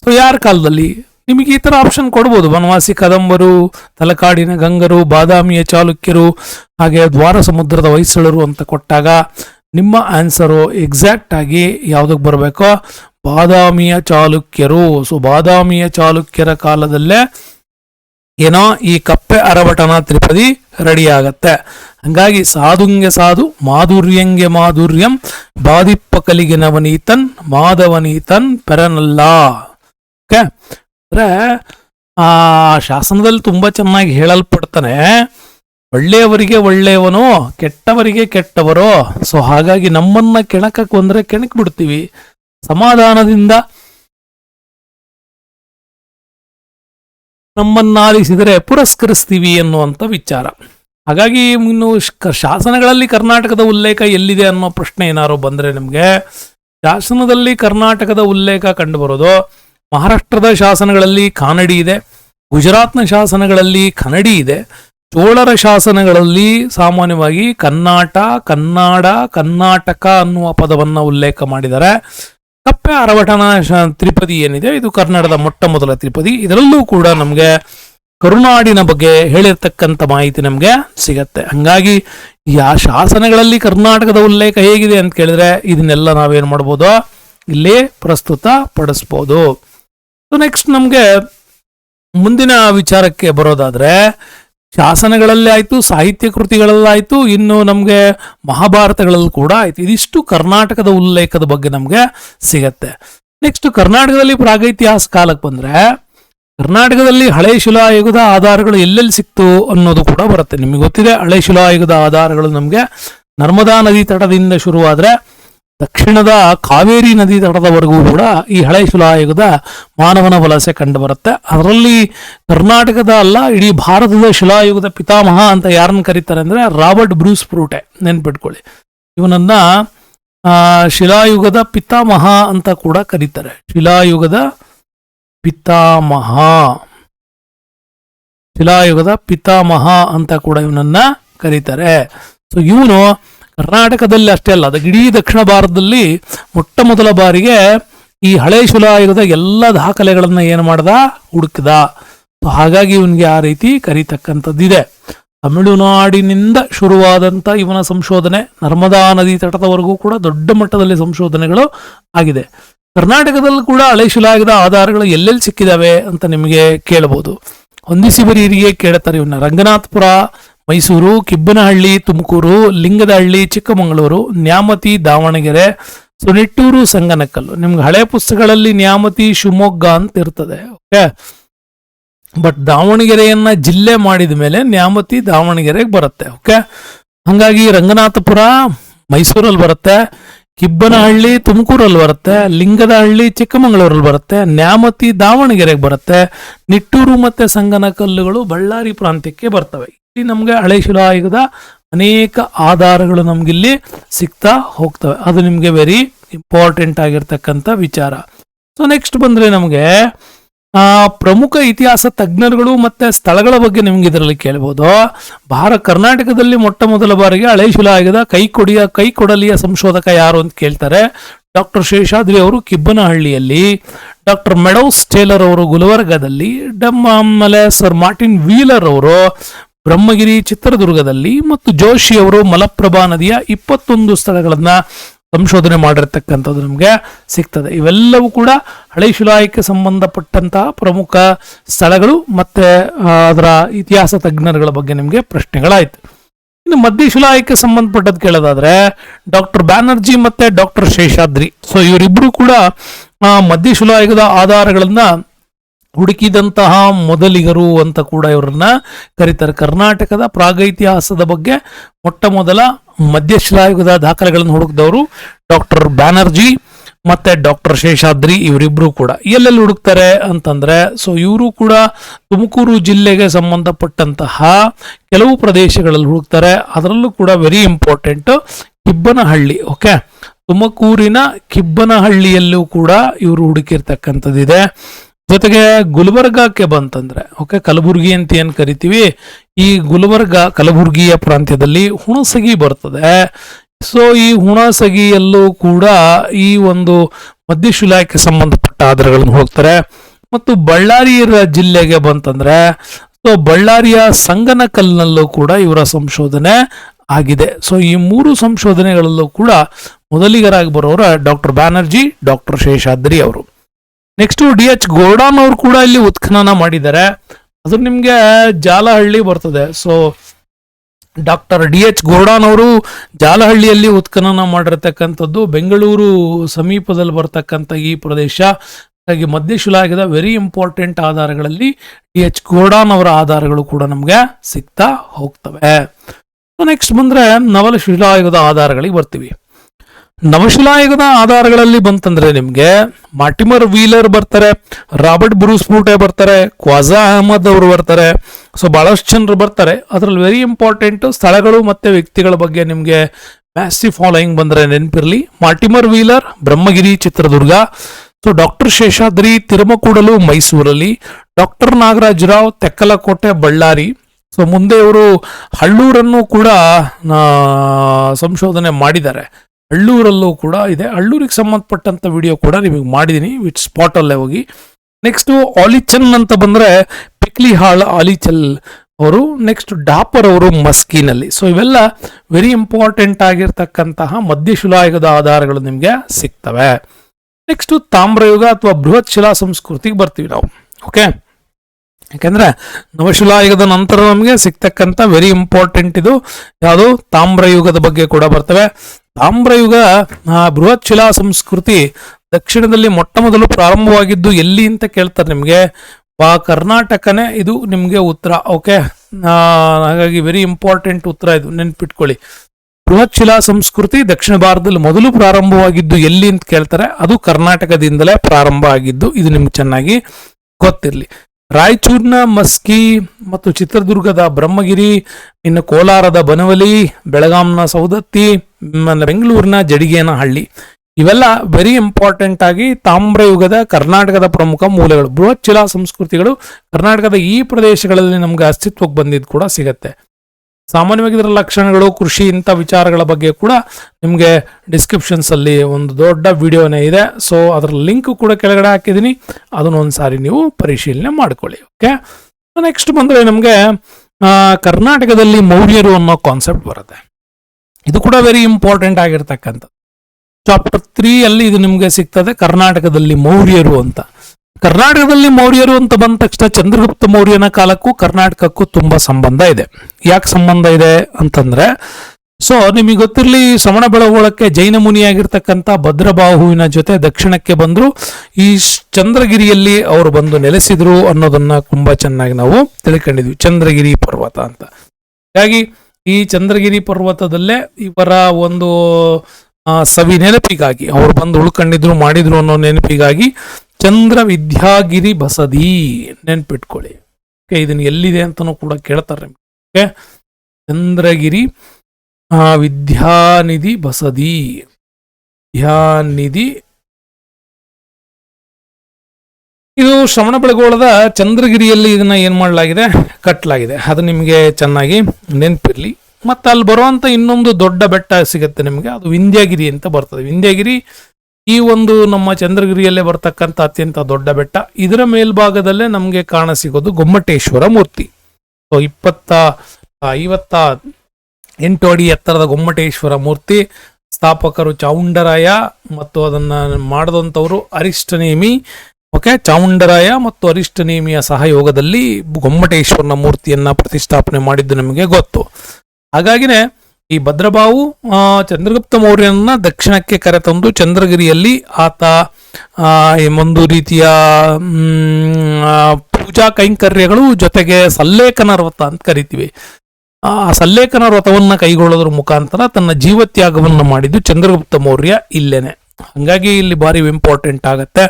ಸೊ ಯಾರ ಕಾಲದಲ್ಲಿ? ನಿಮಗೆ ಈ ತರ ಆಪ್ಷನ್ ಕೊಡ್ಬೋದು. ವನವಾಸಿ ಕದಂಬರು, ತಲಕಾಡಿನ ಗಂಗರು, ಬಾದಾಮಿಯ ಚಾಲುಕ್ಯರು, ಹಾಗೆ ದ್ವಾರ ಸಮುದ್ರದ ಹೊಯ್ಸಳರು ಅಂತ ಕೊಟ್ಟಾಗ ನಿಮ್ಮ ಆನ್ಸರು ಎಕ್ಸಾಕ್ಟ್ ಆಗಿ ಯಾವ್ದಕ್ಕೆ ಬರಬೇಕೋ ಬಾದಾಮಿಯ ಚಾಲುಕ್ಯರು. ಸೊ ಬಾದಾಮಿಯ ಚಾಲುಕ್ಯರ ಕಾಲದಲ್ಲೇ ಏನೋ ಈ ಕಪ್ಪೆ ಅರವಟನ ತ್ರಿಪದಿ ರೆಡಿ ಆಗತ್ತೆ ಹಂಗಾಗಿ ಸಾಧುಂಗೆ ಸಾಧು, ಮಾಧುರ್ಯಂಗೆ ಮಾಧುರ್ಯಂ ಬಾದಿಪ್ಪ ಕಲಿಗೆ ನವನೀತನ್ ಮಾಧವನೀತನ್ ಪೆರನಲ್ಲ. ಓಕೆ ಅಂದ್ರೆ, ಆ, ಶಾಸನದಲ್ಲಿ ತುಂಬಾ ಚೆನ್ನಾಗಿ ಹೇಳಲ್ಪಡ್ತಾನೆ, ಒಳ್ಳೆಯವರಿಗೆ ಒಳ್ಳೆಯವನು, ಕೆಟ್ಟವರಿಗೆ ಕೆಟ್ಟವರು. ಸೊ ಹಾಗಾಗಿ ನಮ್ಮನ್ನ ಕೆಣಕಕ್ಕೆ ಬಂದ್ರೆ ಕೆಣಕ್ ಬಿಡ್ತೀವಿ. ಸಮಾಧಾನದಿಂದ ನಮ್ಮನ್ನಾಲಿಸಿದರೆ ಪುರಸ್ಕರಿಸ್ತೀವಿ ಅನ್ನುವಂಥ ವಿಚಾರ. ಹಾಗಾಗಿ ಇನ್ನು ಶಾಸನಗಳಲ್ಲಿ ಕರ್ನಾಟಕದ ಉಲ್ಲೇಖ ಎಲ್ಲಿದೆ ಅನ್ನೋ ಪ್ರಶ್ನೆ ಏನಾದ್ರು ಬಂದರೆ ನಿಮಗೆ. ಶಾಸನದಲ್ಲಿ ಕರ್ನಾಟಕದ ಉಲ್ಲೇಖ ಕಂಡುಬರೋದು ಮಹಾರಾಷ್ಟ್ರದ ಶಾಸನಗಳಲ್ಲಿ ಕಾನಡಿ ಇದೆ, ಗುಜರಾತ್ನ ಶಾಸನಗಳಲ್ಲಿ ಕನ್ನಡಿ ಇದೆ, ಚೋಳರ ಶಾಸನಗಳಲ್ಲಿ ಸಾಮಾನ್ಯವಾಗಿ ಕನ್ನಾಟ ಕನ್ನಡ, ಕರ್ನಾಟಕ ಅನ್ನುವ ಪದವನ್ನು ಉಲ್ಲೇಖ ಮಾಡಿದ್ದಾರೆ. ಕಪ್ಪೆ ಅರವಟನ ತ್ರಿಪದಿ ಏನಿದೆ, ಇದು ಕರ್ನಾಟಕದ ಮೊಟ್ಟ ಮೊದಲ ತ್ರಿಪದಿ ಇದರಲ್ಲೂ ಕೂಡ ನಮಗೆ ಕರುನಾಡಿನ ಬಗ್ಗೆ ಹೇಳಿರ್ತಕ್ಕಂಥ ಮಾಹಿತಿ ನಮಗೆ ಸಿಗತ್ತೆ. ಹಂಗಾಗಿ ಯಾ ಶಾಸನಗಳಲ್ಲಿ ಕರ್ನಾಟಕದ ಉಲ್ಲೇಖ ಹೇಗಿದೆ ಅಂತ ಕೇಳಿದ್ರೆ ಇದನ್ನೆಲ್ಲ ನಾವೇನು ಮಾಡ್ಬೋದು? ಇಲ್ಲಿ ಪ್ರಸ್ತುತ ಪಡಿಸ್ಬೋದು. ನೆಕ್ಸ್ಟ್ ನಮಗೆ ಮುಂದಿನ ವಿಚಾರಕ್ಕೆ ಬರೋದಾದ್ರೆ ಶಾಸನಗಳಲ್ಲಿ ಆಯಿತು, ಸಾಹಿತ್ಯ ಕೃತಿಗಳಲ್ಲಾಯಿತು ಇನ್ನು ನಮಗೆ ಮಹಾಭಾರತಗಳಲ್ಲಿ ಕೂಡ ಆಯಿತು. ಇದಿಷ್ಟು ಕರ್ನಾಟಕದ ಉಲ್ಲೇಖದ ಬಗ್ಗೆ ನಮಗೆ ಸಿಗತ್ತೆ. ನೆಕ್ಸ್ಟ್ ಕರ್ನಾಟಕದಲ್ಲಿ ಪ್ರಾಗೈತಿಹಾಸ ಕಾಲಕ್ಕೆ ಬಂದ್ರೆ, ಕರ್ನಾಟಕದಲ್ಲಿ ಹಳೆ ಶಿಲಾಯುಗದ ಆಧಾರಗಳು ಎಲ್ಲೆಲ್ಲಿ ಸಿಕ್ತು ಅನ್ನೋದು ಕೂಡ ಬರುತ್ತೆ. ನಿಮಗೆ ಗೊತ್ತಿದೆ, ಹಳೆ ಶಿಲಾಯುಗದ ಆಧಾರಗಳು ನಮಗೆ ನರ್ಮದಾ ನದಿ ತಟದಿಂದ ಶುರುವಾದ್ರೆ ದಕ್ಷಿಣದ ಕಾವೇರಿ ನದಿ ತಟದವರೆಗೂ ಕೂಡ ಈ ಹಳೆ ಶಿಲಾಯುಗದ ಮಾನವನ ವಲಸೆ ಕಂಡುಬರುತ್ತೆ. ಅದರಲ್ಲಿ ಕರ್ನಾಟಕದ ಅಲ್ಲ, ಇಡೀ ಭಾರತದ ಶಿಲಾಯುಗದ ಪಿತಾಮಹ ಅಂತ ಯಾರನ್ನು ಕರೀತಾರೆ ಅಂದ್ರೆ ರಾಬರ್ಟ್ ಬ್ರೂಸ್ ಪ್ರೂಟೆ ನೆನ್ಪಿಟ್ಕೊಳ್ಳಿ. ಇವನನ್ನ ಶಿಲಾಯುಗದ ಪಿತಾಮಹ ಅಂತ ಕೂಡ ಕರೀತಾರೆ. ಶಿಲಾಯುಗದ ಪಿತಾಮಹ. ಶಿಲಾಯುಗದ ಪಿತಾಮಹ ಅಂತ ಕೂಡ ಇವನನ್ನ ಕರೀತಾರೆ. ಸೊ ಇವನು ಕರ್ನಾಟಕದಲ್ಲಿ ಅಷ್ಟೇ ಅಲ್ಲ, ಅದು ಇಡೀ ದಕ್ಷಿಣ ಭಾರತದಲ್ಲಿ ಮೊಟ್ಟ ಮೊದಲ ಬಾರಿಗೆ ಈ ಹಳೆ ಶಿಲಾಯುಗದ ಎಲ್ಲ ದಾಖಲೆಗಳನ್ನು ಏನು ಮಾಡ್ದ? ಹುಡುಕಿದ. ಸೊ ಹಾಗಾಗಿ ಇವನಿಗೆ ಆ ರೀತಿ ಕರೀತಕ್ಕಂಥದ್ದಿದೆ. ತಮಿಳುನಾಡಿನಿಂದ ಶುರುವಾದಂಥ ಇವನ ಸಂಶೋಧನೆ, ನರ್ಮದಾ ನದಿ ತಟದವರೆಗೂ ಕೂಡ ದೊಡ್ಡ ಮಟ್ಟದಲ್ಲಿ ಸಂಶೋಧನೆಗಳು ಆಗಿದೆ. ಕರ್ನಾಟಕದಲ್ಲಿ ಕೂಡ ಹಳೆ ಶಿಲಾಯುಗದ ಆಧಾರಗಳು ಎಲ್ಲೆಲ್ಲಿ ಸಿಕ್ಕಿದಾವೆ ಅಂತ ನಿಮಗೆ ಕೇಳಬಹುದು ಹೊಂದಿಸಿ ಬರೀರಿಗೆ ಕೇಳುತ್ತಾರೆ ಇವನ್ನ ರಂಗನಾಥಪುರ ಮೈಸೂರು, ಕಿಬ್ಬನಹಳ್ಳಿ, ತುಮಕೂರು, ಲಿಂಗದಹಳ್ಳಿ, ಚಿಕ್ಕಮಗಳೂರು, ನ್ಯಾಮತಿ, ದಾವಣಗೆರೆ ಸೊ ನಿಟ್ಟೂರು ಸಂಗನಕಲ್ಲು. ನಿಮ್ಗೆ ಹಳೆ ಪುಸ್ತಕಗಳಲ್ಲಿ ನ್ಯಾಮತಿ, ಶಿವಮೊಗ್ಗ ಅಂತ ಇರ್ತದೆ ಓಕೆ ಬಟ್ ದಾವಣಗೆರೆಯನ್ನ ಜಿಲ್ಲೆ ಮಾಡಿದ ಮೇಲೆ ನ್ಯಾಮತಿ, ದಾವಣಗೆರೆಗೆ ಬರುತ್ತೆ ಓಕೆ ಹಂಗಾಗಿ ರಂಗನಾಥಪುರ ಮೈಸೂರಲ್ಲಿ ಬರುತ್ತೆ, ಕಿಬ್ಬನಹಳ್ಳಿ, ತುಮಕೂರಲ್ಲಿ ಬರುತ್ತೆ, ಲಿಂಗದಹಳ್ಳಿ, ಚಿಕ್ಕಮಗಳೂರಲ್ಲಿ ಬರುತ್ತೆ, ನ್ಯಾಮತಿ, ದಾವಣಗೆರೆಗೆ ಬರುತ್ತೆ, ನಿಟ್ಟೂರು ಮತ್ತೆ ಸಂಗನಕಲ್ಲುಗಳು ಬಳ್ಳಾರಿ ಪ್ರಾಂತ್ಯಕ್ಕೆ ಬರ್ತವೆ. ನಮಗೆ ಹಳೆ ಶಿಲಾಯುಗದ ಅನೇಕ ಆಧಾರಗಳು ನಮಗಿಲ್ಲಿ ಸಿಗ್ತಾ ಹೋಗ್ತವೆ. ಅದು ನಿಮಗೆ ವೆರಿ ಇಂಪಾರ್ಟೆಂಟ್ ಆಗಿರ್ತಕ್ಕಂಥ ವಿಚಾರ. ಸೊ ನೆಕ್ಸ್ಟ್ ಬಂದ್ರೆ ನಮಗೆ ಪ್ರಮುಖ ಇತಿಹಾಸ ತಜ್ಞರುಗಳು ಮತ್ತೆ ಸ್ಥಳಗಳ ಬಗ್ಗೆ ನಿಮ್ಗೆ ಇದರಲ್ಲಿ ಕೇಳ್ಬೋದು. ಭಾರತ ಕರ್ನಾಟಕದಲ್ಲಿ ಮೊಟ್ಟ ಮೊದಲ ಬಾರಿಗೆ ಹಳೆ ಶಿಲಾಯುಗದ ಕೈಕೊಡಿಯ, ಕೈಕೊಡಲಿಯ ಸಂಶೋಧಕ ಯಾರು ಅಂತ ಕೇಳ್ತಾರೆ. ಡಾಕ್ಟರ್ ಶೇಷಾದ್ರಿ ಅವರು ಕಿಬ್ಬನಹಳ್ಳಿಯಲ್ಲಿ, ಡಾಕ್ಟರ್ ಮೆಡೌಸ್ ಟೇಲರ್ ಅವರು ಗುಲ್ಬರ್ಗದಲ್ಲಿ ಡಮ್, ಆಮೇಲೆ ಸರ್ ಮಾರ್ಟಿನ್ ವೀಲರ್ ಅವರು ಬ್ರಹ್ಮಗಿರಿ ಚಿತ್ರದುರ್ಗದಲ್ಲಿ ಮತ್ತು ಜೋಶಿ ಅವರು ಮಲಪ್ರಭಾ ನದಿಯ ಇಪ್ಪತ್ತೊಂದು ಸ್ಥಳಗಳನ್ನ ಸಂಶೋಧನೆ ಮಾಡಿರ್ತಕ್ಕಂಥದ್ದು ನಮಗೆ ಸಿಗ್ತದೆ. ಇವೆಲ್ಲವೂ ಕೂಡ ಹಳೆ ಶಿಲಾಯಕ್ಕೆ ಸಂಬಂಧಪಟ್ಟಂತಹ ಪ್ರಮುಖ ಸ್ಥಳಗಳು ಮತ್ತೆ ಅದರ ಇತಿಹಾಸ ತಜ್ಞರುಗಳ ಬಗ್ಗೆ ನಿಮಗೆ ಪ್ರಶ್ನೆಗಳಾಯ್ತು. ಇನ್ನು ಮಧ್ಯ ಶಿಲಾಯಕ್ಕೆ ಸಂಬಂಧಪಟ್ಟದ್ದು ಕೇಳೋದಾದ್ರೆ, ಡಾಕ್ಟರ್ ಬ್ಯಾನರ್ಜಿ ಮತ್ತೆ ಡಾಕ್ಟರ್ ಶೇಷಾದ್ರಿ. ಸೊ ಇವರಿಬ್ರು ಕೂಡ ಮಧ್ಯ ಶಿಲಾಯುಗದ ಆಧಾರಗಳನ್ನ ಹುಡುಕಿದಂತಹ ಮೊದಲಿಗರು ಅಂತ ಕೂಡ ಇವರನ್ನ ಕರೀತಾರೆ. ಕರ್ನಾಟಕದ ಪ್ರಾಗೈತಿಹಾಸದ ಬಗ್ಗೆ ಮೊಟ್ಟ ಮೊದಲ ಮಧ್ಯ ಶಿಲಾಯುಗದ ದಾಖಲೆಗಳನ್ನು ಹುಡುಕಿದವರು ಡಾಕ್ಟರ್ ಬ್ಯಾನರ್ಜಿ ಮತ್ತೆ ಡಾಕ್ಟರ್ ಶೇಷಾದ್ರಿ ಇವರಿಬ್ರು ಕೂಡ. ಎಲ್ಲೆಲ್ಲಿ ಹುಡುಕ್ತಾರೆ ಅಂತಂದ್ರೆ, ಸೊ ಇವರು ಕೂಡ ತುಮಕೂರು ಜಿಲ್ಲೆಗೆ ಸಂಬಂಧಪಟ್ಟಂತಹ ಕೆಲವು ಪ್ರದೇಶಗಳಲ್ಲಿ ಹುಡುಕ್ತಾರೆ. ಅದರಲ್ಲೂ ಕೂಡ ವೆರಿ ಇಂಪಾರ್ಟೆಂಟ್ ಕಿಬ್ಬನಹಳ್ಳಿ ಓಕೆ ತುಮಕೂರಿನ ಕಿಬ್ಬನಹಳ್ಳಿಯಲ್ಲೂ ಕೂಡ ಇವರು ಹುಡುಕಿರ್ತಕ್ಕಂಥದ್ದಿದೆ. ಜೊತೆಗೆ ಗುಲ್ಬರ್ಗಕ್ಕೆ ಬಂತಂದ್ರೆ ಓಕೆ ಕಲಬುರ್ಗಿ ಅಂತ ಏನು ಕರಿತೀವಿ? ಈ ಗುಲ್ಬರ್ಗ, ಕಲಬುರ್ಗಿಯ ಪ್ರಾಂತ್ಯದಲ್ಲಿ ಹುಣಸಗಿ ಬರ್ತದೆ. ಸೊ ಈ ಹುಣಸಗಿಯಲ್ಲೂ ಕೂಡ ಈ ಒಂದು ಮಧ್ಯಶಿಲಾಯಕ್ಕೆ ಸಂಬಂಧಪಟ್ಟ ಆಧಾರಗಳನ್ನು ಹೋಗ್ತಾರೆ. ಮತ್ತು ಬಳ್ಳಾರಿ ಜಿಲ್ಲೆಗೆ ಬಂತಂದ್ರೆ ಸೊ ಬಳ್ಳಾರಿಯ ಸಂಗನಕಲ್ನಲ್ಲೂ ಕೂಡ ಇವರ ಸಂಶೋಧನೆ ಆಗಿದೆ. ಸೊ ಈ ಮೂರು ಸಂಶೋಧನೆಗಳಲ್ಲೂ ಕೂಡ ಮೊದಲಿಗರಾಗಿ ಬರೋರ ಡಾಕ್ಟರ್ ಬ್ಯಾನರ್ಜಿ, ಡಾಕ್ಟರ್ ಶೇಷಾದ್ರಿ ಅವರು. ನೆಕ್ಸ್ಟ್ ಡಿ ಎಚ್ ಗೋರ್ಡಾನ್ ಅವರು ಕೂಡ ಇಲ್ಲಿ ಉತ್ಖನನ ಮಾಡಿದ್ದಾರೆ. ಅದು ನಿಮ್ಗೆ ಜಾಲಹಳ್ಳಿ ಬರ್ತದೆ. So doctor D H Gordon ಅವರು ಜಾಲಹಳ್ಳಿಯಲ್ಲಿ ಉತ್ಖನನ ಮಾಡಿರತಕ್ಕಂಥದ್ದು, ಬೆಂಗಳೂರು ಸಮೀಪದಲ್ಲಿ ಬರ್ತಕ್ಕಂಥ ಈ ಪ್ರದೇಶ. ಹಾಗಾಗಿ ಮಧ್ಯಶಿಲಾಯುಗದ ವೆರಿ ಇಂಪಾರ್ಟೆಂಟ್ ಆಧಾರಗಳಲ್ಲಿ ಡಿ ಎಚ್ ಗೋರ್ಡಾನ್ ಅವರ ಆಧಾರಗಳು ಕೂಡ ನಮಗೆ ಸಿಗ್ತಾ ಹೋಗ್ತವೆ. ನೆಕ್ಸ್ಟ್ ಬಂದ್ರೆ ನವಲ ಶಿಲಾಯುಗದ ಆಧಾರಗಳಿಗೆ ಬರ್ತೀವಿ. ನವಶಿಲಾಯುಗದ ಆಧಾರಗಳಲ್ಲಿ ಬಂತಂದ್ರೆ ನಿಮ್ಗೆ ಮಾರ್ಟಿಮರ್ ವೀಲರ್ ಬರ್ತಾರೆ, ರಾಬರ್ಟ್ ಬ್ರೂಸ್ ಬೂಟೆ ಬರ್ತಾರೆ, ಕ್ವಾಜಾ ಅಹಮದ್ ಅವರು ಬರ್ತಾರೆ. ಸೊ ಬಹಳಷ್ಟು ಜನರು ಬರ್ತಾರೆ. ಅದ್ರಲ್ಲಿ ವೆರಿ ಇಂಪಾರ್ಟೆಂಟ್ ಸ್ಥಳಗಳು ಮತ್ತೆ ವ್ಯಕ್ತಿಗಳ ಬಗ್ಗೆ ನಿಮ್ಗೆ ಮ್ಯಾಸಿ ಫಾಲೋಯಿಂಗ್ ಬಂದ್ರೆ ನೆನಪಿರ್ಲಿ. Mortimer Wheeler, Brahmagiri, Chitradurga. So doctor Seshadri, Tirumakudalu, ಮೈಸೂರಲ್ಲಿ. ಡಾಕ್ಟರ್ ನಾಗರಾಜ್ ರಾವ್ ತೆಕ್ಕಲಕೋಟೆ, ಬಳ್ಳಾರಿ. ಸೊ ಮುಂದೆ ಇವರು ಹಳ್ಳೂರನ್ನು ಕೂಡ ಸಂಶೋಧನೆ ಮಾಡಿದ್ದಾರೆ. ಹಳ್ಳೂರಲ್ಲೂ ಕೂಡ ಇದೆ. ಅಳ್ಳೂರಿಗೆ ಸಂಬಂಧಪಟ್ಟಂತ ವಿಡಿಯೋ ಕೂಡ ನಿಮಗೆ ಮಾಡಿದ್ದೀನಿ ವಿಟ್ ಸ್ಪಾಟಲ್ಲೇ ಹೋಗಿ. ನೆಕ್ಸ್ಟ್ ಆಲಿಚನ್ ಅಂತ ಬಂದ್ರೆ ಪಿಕ್ಲಿ ಹಾಳ್ ಆಲಿಚಲ್ ಅವರು ನೆಕ್ಸ್ಟ್ ಡಾಪರ್ ಅವರು ಮಸ್ಕಿನಲ್ಲಿ. ಸೊ ಇವೆಲ್ಲ ವೆರಿ ಇಂಪಾರ್ಟೆಂಟ್ ಆಗಿರ್ತಕ್ಕಂತಹ ಮಧ್ಯಶಿಲಾಯುಗದ ಆಧಾರಗಳು ನಿಮಗೆ ಸಿಗ್ತವೆ. ನೆಕ್ಸ್ಟ್ ತಾಮ್ರಯುಗ ಅಥವಾ ಬೃಹತ್ ಶಿಲಾ ಸಂಸ್ಕೃತಿಗೆ ಬರ್ತೀವಿ ನಾವು. ಓಕೆ ಯಾಕೆಂದ್ರೆ ನವಶಿಲಾಯುಗದ ನಂತರ ನಮಗೆ ಸಿಗ್ತಕ್ಕಂಥ ವೆರಿ ಇಂಪಾರ್ಟೆಂಟ್ ಇದು ಯಾವುದು? ತಾಮ್ರಯುಗದ ಬಗ್ಗೆ ಕೂಡ ಬರ್ತವೆ. ತಾಮ್ರಯುಗ ಬೃಹತ್ ಶಿಲಾ ಸಂಸ್ಕೃತಿ ದಕ್ಷಿಣದಲ್ಲಿ ಮೊಟ್ಟ ಮೊದಲು ಪ್ರಾರಂಭವಾಗಿದ್ದು ಎಲ್ಲಿ ಅಂತ ಕೇಳ್ತಾರೆ ನಿಮಗೆ? ಬಾ ಕರ್ನಾಟಕನೇ ಇದು ನಿಮಗೆ ಉತ್ತರ. ಓಕೆ ಹಾಗಾಗಿ ವೆರಿ ಇಂಪಾರ್ಟೆಂಟ್ ಉತ್ತರ ಇದು. ನೆನ್ಪಿಟ್ಕೊಳ್ಳಿ. ಬೃಹತ್ ಶಿಲಾ ಸಂಸ್ಕೃತಿ ದಕ್ಷಿಣ ಭಾರತದಲ್ಲಿ ಮೊದಲು ಪ್ರಾರಂಭವಾಗಿದ್ದು ಎಲ್ಲಿ ಅಂತ ಕೇಳ್ತಾರೆ? ಅದು ಕರ್ನಾಟಕದಿಂದಲೇ ಪ್ರಾರಂಭ ಆಗಿದ್ದು ಇದು ನಿಮ್ಗೆ ಚೆನ್ನಾಗಿ ಗೊತ್ತಿರಲಿ. ರಾಯಚೂರಿನ ಮಸ್ಕಿ ಮತ್ತು ಚಿತ್ರದುರ್ಗದ ಬ್ರಹ್ಮಗಿರಿ, ಇನ್ನು ಕೋಲಾರದ ಬನವಲಿ, ಬೆಳಗಾಂನ ಸೌದತ್ತಿ ಬೆಂಗಳೂರಿನ ಜಡಿಗೇನಹಳ್ಳಿ. ಇವೆಲ್ಲ ವೆರಿ ಇಂಪಾರ್ಟೆಂಟ್ ಆಗಿ ತಾಮ್ರಯುಗದ ಕರ್ನಾಟಕದ ಪ್ರಮುಖ ಮೂಲಗಳು. ಬೃಹತ್ ಶಿಲಾ ಸಂಸ್ಕೃತಿಗಳು ಕರ್ನಾಟಕದ ಈ ಪ್ರದೇಶಗಳಲ್ಲಿ ನಮ್ಗೆ ಅಸ್ತಿತ್ವಕ್ಕೆ ಬಂದಿದ್ದು ಕೂಡ ಸಿಗತ್ತೆ. ಸಾಮಾನ್ಯವಾಗಿ ಇದರ ಲಕ್ಷಣಗಳು, ಕೃಷಿ ಇಂಥ ವಿಚಾರಗಳ ಬಗ್ಗೆ ಕೂಡ ನಿಮಗೆ ಡಿಸ್ಕ್ರಿಪ್ಷನ್ಸಲ್ಲಿ ಒಂದು ದೊಡ್ಡ ವಿಡಿಯೋನೇ ಇದೆ. ಸೊ ಅದರ ಲಿಂಕ್ ಕೂಡ ಕೆಳಗಡೆ ಹಾಕಿದ್ದೀನಿ. ಅದನ್ನ ಒಂದ್ಸಾರಿ ನೀವು ಪರಿಶೀಲನೆ ಮಾಡ್ಕೊಳ್ಳಿ ಓಕೆ ನೆಕ್ಸ್ಟ್ ಬಂದರೆ ನಮಗೆ ಕರ್ನಾಟಕದಲ್ಲಿ ಮೌರ್ಯರು ಅನ್ನೋ ಕಾನ್ಸೆಪ್ಟ್ ಬರುತ್ತೆ. ಇದು ಕೂಡ ವೆರಿ ಇಂಪಾರ್ಟೆಂಟ್ ಆಗಿರ್ತಕ್ಕಂಥದ್ದು. ಚಾಪ್ಟರ್ ತ್ರೀ ಅಲ್ಲಿ ಇದು ನಿಮಗೆ ಸಿಗ್ತದೆ, ಕರ್ನಾಟಕದಲ್ಲಿ ಮೌರ್ಯರು ಅಂತ. ಕರ್ನಾಟಕದಲ್ಲಿ ಮೌರ್ಯರು ಅಂತ ಬಂದ ತಕ್ಷಣ ಚಂದ್ರಗುಪ್ತ ಮೌರ್ಯನ ಕಾಲಕ್ಕೂ ಕರ್ನಾಟಕಕ್ಕೂ ತುಂಬಾ ಸಂಬಂಧ ಇದೆ. ಯಾಕೆ ಸಂಬಂಧ ಇದೆ ಅಂತಂದ್ರೆ, ಸೊ ನಿಮಗೆ ಗೊತ್ತಿರಲಿ, ಶ್ರವಣ ಬೆಳಗೊಳಕ್ಕೆ ಜೈನ ಮುನಿಯಾಗಿರ್ತಕ್ಕಂಥ ಭದ್ರಬಾಹುವಿನ ಜೊತೆ ದಕ್ಷಿಣಕ್ಕೆ ಬಂದ್ರು. ಈ ಚಂದ್ರಗಿರಿಯಲ್ಲಿ ಅವರು ಬಂದು ನೆಲೆಸಿದ್ರು ಅನ್ನೋದನ್ನ ತುಂಬಾ ಚೆನ್ನಾಗಿ ನಾವು ತಿಳ್ಕೊಂಡಿದ್ವಿ. ಚಂದ್ರಗಿರಿ ಪರ್ವತ ಅಂತ. ಹಾಗಾಗಿ ಈ ಚಂದ್ರಗಿರಿ ಪರ್ವತದಲ್ಲೇ ಇವರ ಒಂದು ಸವಿ ನೆನಪಿಗಾಗಿ, ಅವ್ರು ಬಂದು ಉಳ್ಕೊಂಡಿದ್ರು, ಮಾಡಿದ್ರು ಅನ್ನೋ ನೆನಪಿಗಾಗಿ ಚಂದ್ರ ವಿದ್ಯಾಗಿರಿ ಬಸದಿ ನೆನ್ಪಿಟ್ಕೊಳ್ಳಿ. ಓಕೆ ಇದನ್ನ ಎಲ್ಲಿದೆ ಅಂತನೂ ಕೂಡ ಕೇಳ್ತಾರೆ ಓಕೆ ಚಂದ್ರಗಿರಿ ಆ, ವಿದ್ಯಾನಿಧಿ ಬಸದಿ. ವಿದ್ಯಾನಿಧಿ. ಇದು ಶ್ರವಣ ಬೆಳಗೋಳದ ಚಂದ್ರಗಿರಿಯಲ್ಲಿ ಇದನ್ನ ಏನ್ ಮಾಡಲಾಗಿದೆ? ಕಟ್ಟಲಾಗಿದೆ ಅದು ನಿಮಗೆ ಚೆನ್ನಾಗಿ ನೆನ್ಪಿರ್ಲಿ. ಮತ್ತೆ ಅಲ್ಲಿ ಬರುವಂತ ಇನ್ನೊಂದು ದೊಡ್ಡ ಬೆಟ್ಟ ಸಿಗುತ್ತೆ ನಿಮಗೆ. ಅದು ವಿಂಧ್ಯಗಿರಿ ಅಂತ ಬರ್ತದೆ. ವಿಂಧ್ಯಗಿರಿ ಈ ಒಂದು ನಮ್ಮ ಚಂದ್ರಗಿರಿಯಲ್ಲೇ ಬರ್ತಕ್ಕಂಥ ಅತ್ಯಂತ ದೊಡ್ಡ ಬೆಟ್ಟ. ಇದರ ಮೇಲ್ಭಾಗದಲ್ಲೇ ನಮಗೆ ಕಾಣ ಸಿಗೋದು ಗೊಮ್ಮಟೇಶ್ವರ ಮೂರ್ತಿ. ಸೊ, ಇಪ್ಪತ್ತ ಐವತ್ತ ಎಂಟು ಅಡಿ ಎತ್ತರದ ಗೊಮ್ಮಟೇಶ್ವರ ಮೂರ್ತಿ ಸ್ಥಾಪಕರು ಚಾವುಂಡರಾಯ ಮತ್ತು ಅದನ್ನ ಮಾಡಿದಂಥವರು ಅರಿಷ್ಟನೇಮಿ. ಓಕೆ, ಚಾವುಂಡರಾಯ ಮತ್ತು ಅರಿಷ್ಟನೇಮಿಯ ಸಹಯೋಗದಲ್ಲಿ ಗೊಮ್ಮಟೇಶ್ವರನ ಮೂರ್ತಿಯನ್ನ ಪ್ರತಿಷ್ಠಾಪನೆ ಮಾಡಿದ್ದು ನಮಗೆ ಗೊತ್ತು. ಹಾಗಾಗಿನೇ ಈ ಭದ್ರಬಾವು ಚಂದ್ರಗುಪ್ತ ಮೌರ್ಯನನ್ನ ದಕ್ಷಿಣಕ್ಕೆ ಕರೆತಂದು ಚಂದ್ರಗಿರಿಯಲ್ಲಿ ಆತ ಒಂದು ರೀತಿಯ ಪೂಜಾ ಕೈಂಕರ್ಯಗಳು ಜೊತೆಗೆ ಸಲ್ಲೇಖನ ವ್ರತ ಅಂತ ಕರಿತೀವಿ. ಆ ಸಲ್ಲೇಖನ ವ್ರತವನ್ನ ಕೈಗೊಳ್ಳೋದ್ರ ಮುಖಾಂತರ ತನ್ನ ಜೀವತ್ಯಾಗವನ್ನು ಮಾಡಿದ್ದು ಚಂದ್ರಗುಪ್ತ ಮೌರ್ಯ ಇಲ್ಲೇನೆ. ಹಂಗಾಗಿ ಇಲ್ಲಿ ಭಾರಿ ಇಂಪಾರ್ಟೆಂಟ್ ಆಗತ್ತೆ.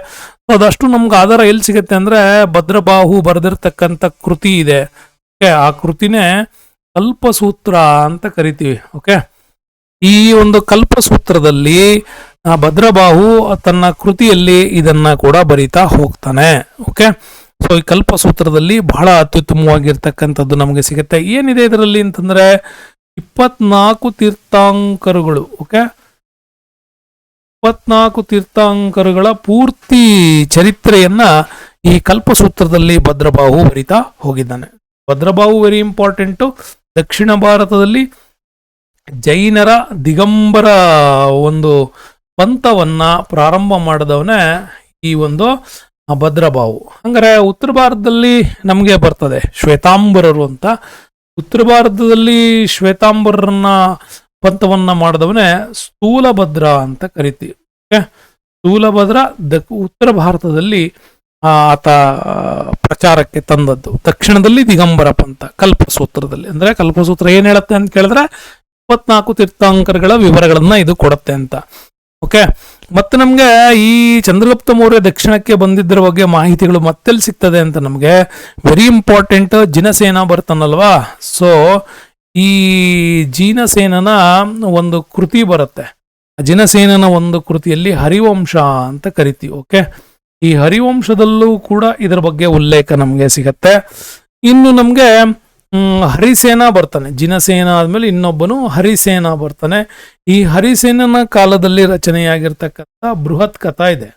ಅದಷ್ಟು ನಮ್ಗೆ ಆಧಾರ ಎಲ್ಲಿ ಸಿಗುತ್ತೆ ಅಂದ್ರೆ ಭದ್ರಬಾಹು ಬರೆದಿರ್ತಕ್ಕಂಥ ಕೃತಿ ಇದೆ. ಆ ಕೃತಿನೇ ಕಲ್ಪಸೂತ್ರ ಅಂತ ಕರಿತೀವಿ ಓಕೆ ಈ ಒಂದು ಕಲ್ಪಸೂತ್ರದಲ್ಲಿ ಭದ್ರಬಾಹು ತನ್ನ ಕೃತಿಯಲ್ಲಿ ಇದನ್ನ ಕೂಡ ಬರಿತಾ ಹೋಗ್ತಾನೆ ಓಕೆ ಸೊ ಈ ಕಲ್ಪಸೂತ್ರದಲ್ಲಿ ಬಹಳ ಅತ್ಯುತ್ತಮವಾಗಿರ್ತಕ್ಕಂಥದ್ದು ನಮಗೆ ಸಿಗುತ್ತೆ. ಏನಿದೆ ಇದರಲ್ಲಿ ಅಂತಂದ್ರೆ, ಇಪ್ಪತ್ನಾಲ್ಕು ತೀರ್ಥಾಂಕರುಗಳು ಓಕೆ ಇಪ್ಪತ್ನಾಲ್ಕು ತೀರ್ಥಾಂಕರುಗಳ ಪೂರ್ತಿ ಚರಿತ್ರೆಯನ್ನ ಈ ಕಲ್ಪಸೂತ್ರದಲ್ಲಿ ಭದ್ರಬಾಹು ಬರಿತಾ ಹೋಗಿದ್ದಾನೆ. ಭದ್ರಬಾಹು ವೆರಿ ಇಂಪಾರ್ಟೆಂಟು ದಕ್ಷಿಣ ಭಾರತದಲ್ಲಿ ಜೈನರ ದಿಗಂಬರ ಒಂದು ಪಂಥವನ್ನ ಪ್ರಾರಂಭ ಮಾಡಿದವನೇ ಈ ಒಂದು ಭದ್ರಬಾವು. ಹಂಗಾರೆ ಉತ್ತರ ಭಾರತದಲ್ಲಿ ನಮಗೆ ಬರ್ತದೆ ಶ್ವೇತಾಂಬರರು ಅಂತ. ಉತ್ತರ ಭಾರತದಲ್ಲಿ ಶ್ವೇತಾಂಬರರನ್ನ ಪಂಥವನ್ನ ಮಾಡಿದವನೇ ಸ್ಥೂಲಭದ್ರ ಅಂತ ಕರಿತೀವಿ. ಸ್ಥೂಲಭದ್ರ ದ ಉತ್ತರ ಭಾರತದಲ್ಲಿ ಆತ ಪ್ರಚಾರಕ್ಕೆ ತಂದದ್ದು. ದಕ್ಷಿಣದಲ್ಲಿ ದಿಗಂಬರ ಪಂಥ, ಕಲ್ಪಸೂತ್ರದಲ್ಲಿ. ಅಂದ್ರೆ ಕಲ್ಪಸೂತ್ರ ಏನ್ ಹೇಳುತ್ತೆ ಅಂತ ಕೇಳಿದ್ರೆ, ಇಪ್ಪತ್ನಾಲ್ಕು ತೀರ್ಥಾಂಕರಗಳ ವಿವರಗಳನ್ನ ಇದು ಕೊಡುತ್ತೆ ಅಂತ. ಓಕೆ? ಮತ್ತೆ ನಮ್ಗೆ ಈ ಚಂದ್ರಗುಪ್ತ ಮೌರ್ಯ ದಕ್ಷಿಣಕ್ಕೆ ಬಂದಿದ್ದರ ಬಗ್ಗೆ ಮಾಹಿತಿಗಳು ಮತ್ತೆಲ್ಲಿ ಸಿಗ್ತದೆ ಅಂತ ನಮ್ಗೆ ವೆರಿ ಇಂಪಾರ್ಟೆಂಟ್ ಜಿನಸೇನ ಬರ್ತಾನಲ್ವಾ ಸೊ ಈ ಜಿನಸೇನನ ಒಂದು ಕೃತಿ ಬರುತ್ತೆ. ಜಿನಸೇನನ ಒಂದು ಕೃತಿಯಲ್ಲಿ ಹರಿವಂಶ ಅಂತ ಕರಿತೀವಿ, ಓಕೆ? ಈ ಹರಿವಂಶದಲ್ಲೂ ಕೂಡ ಇದರ ಬಗ್ಗೆ ಉಲ್ಲೇಖ ನಮಗೆ ಸಿಗತ್ತೆ. ಇನ್ನು ನಮಗೆ ಹರಿಸೇನ ಬರ್ತಾನೆ. ಜಿನಸೇನ ಆದ್ಮೇಲೆ ಇನ್ನೊಬ್ಬನು ಹರಿಸೇನ ಬರ್ತಾನೆ. ಈ ಹರಿಸೇನನ ಕಾಲದಲ್ಲಿ ರಚನೆಯಾಗಿರ್ತಕ್ಕಂಥ ಬೃಹತ್ ಕಥಾ ಇದೆ.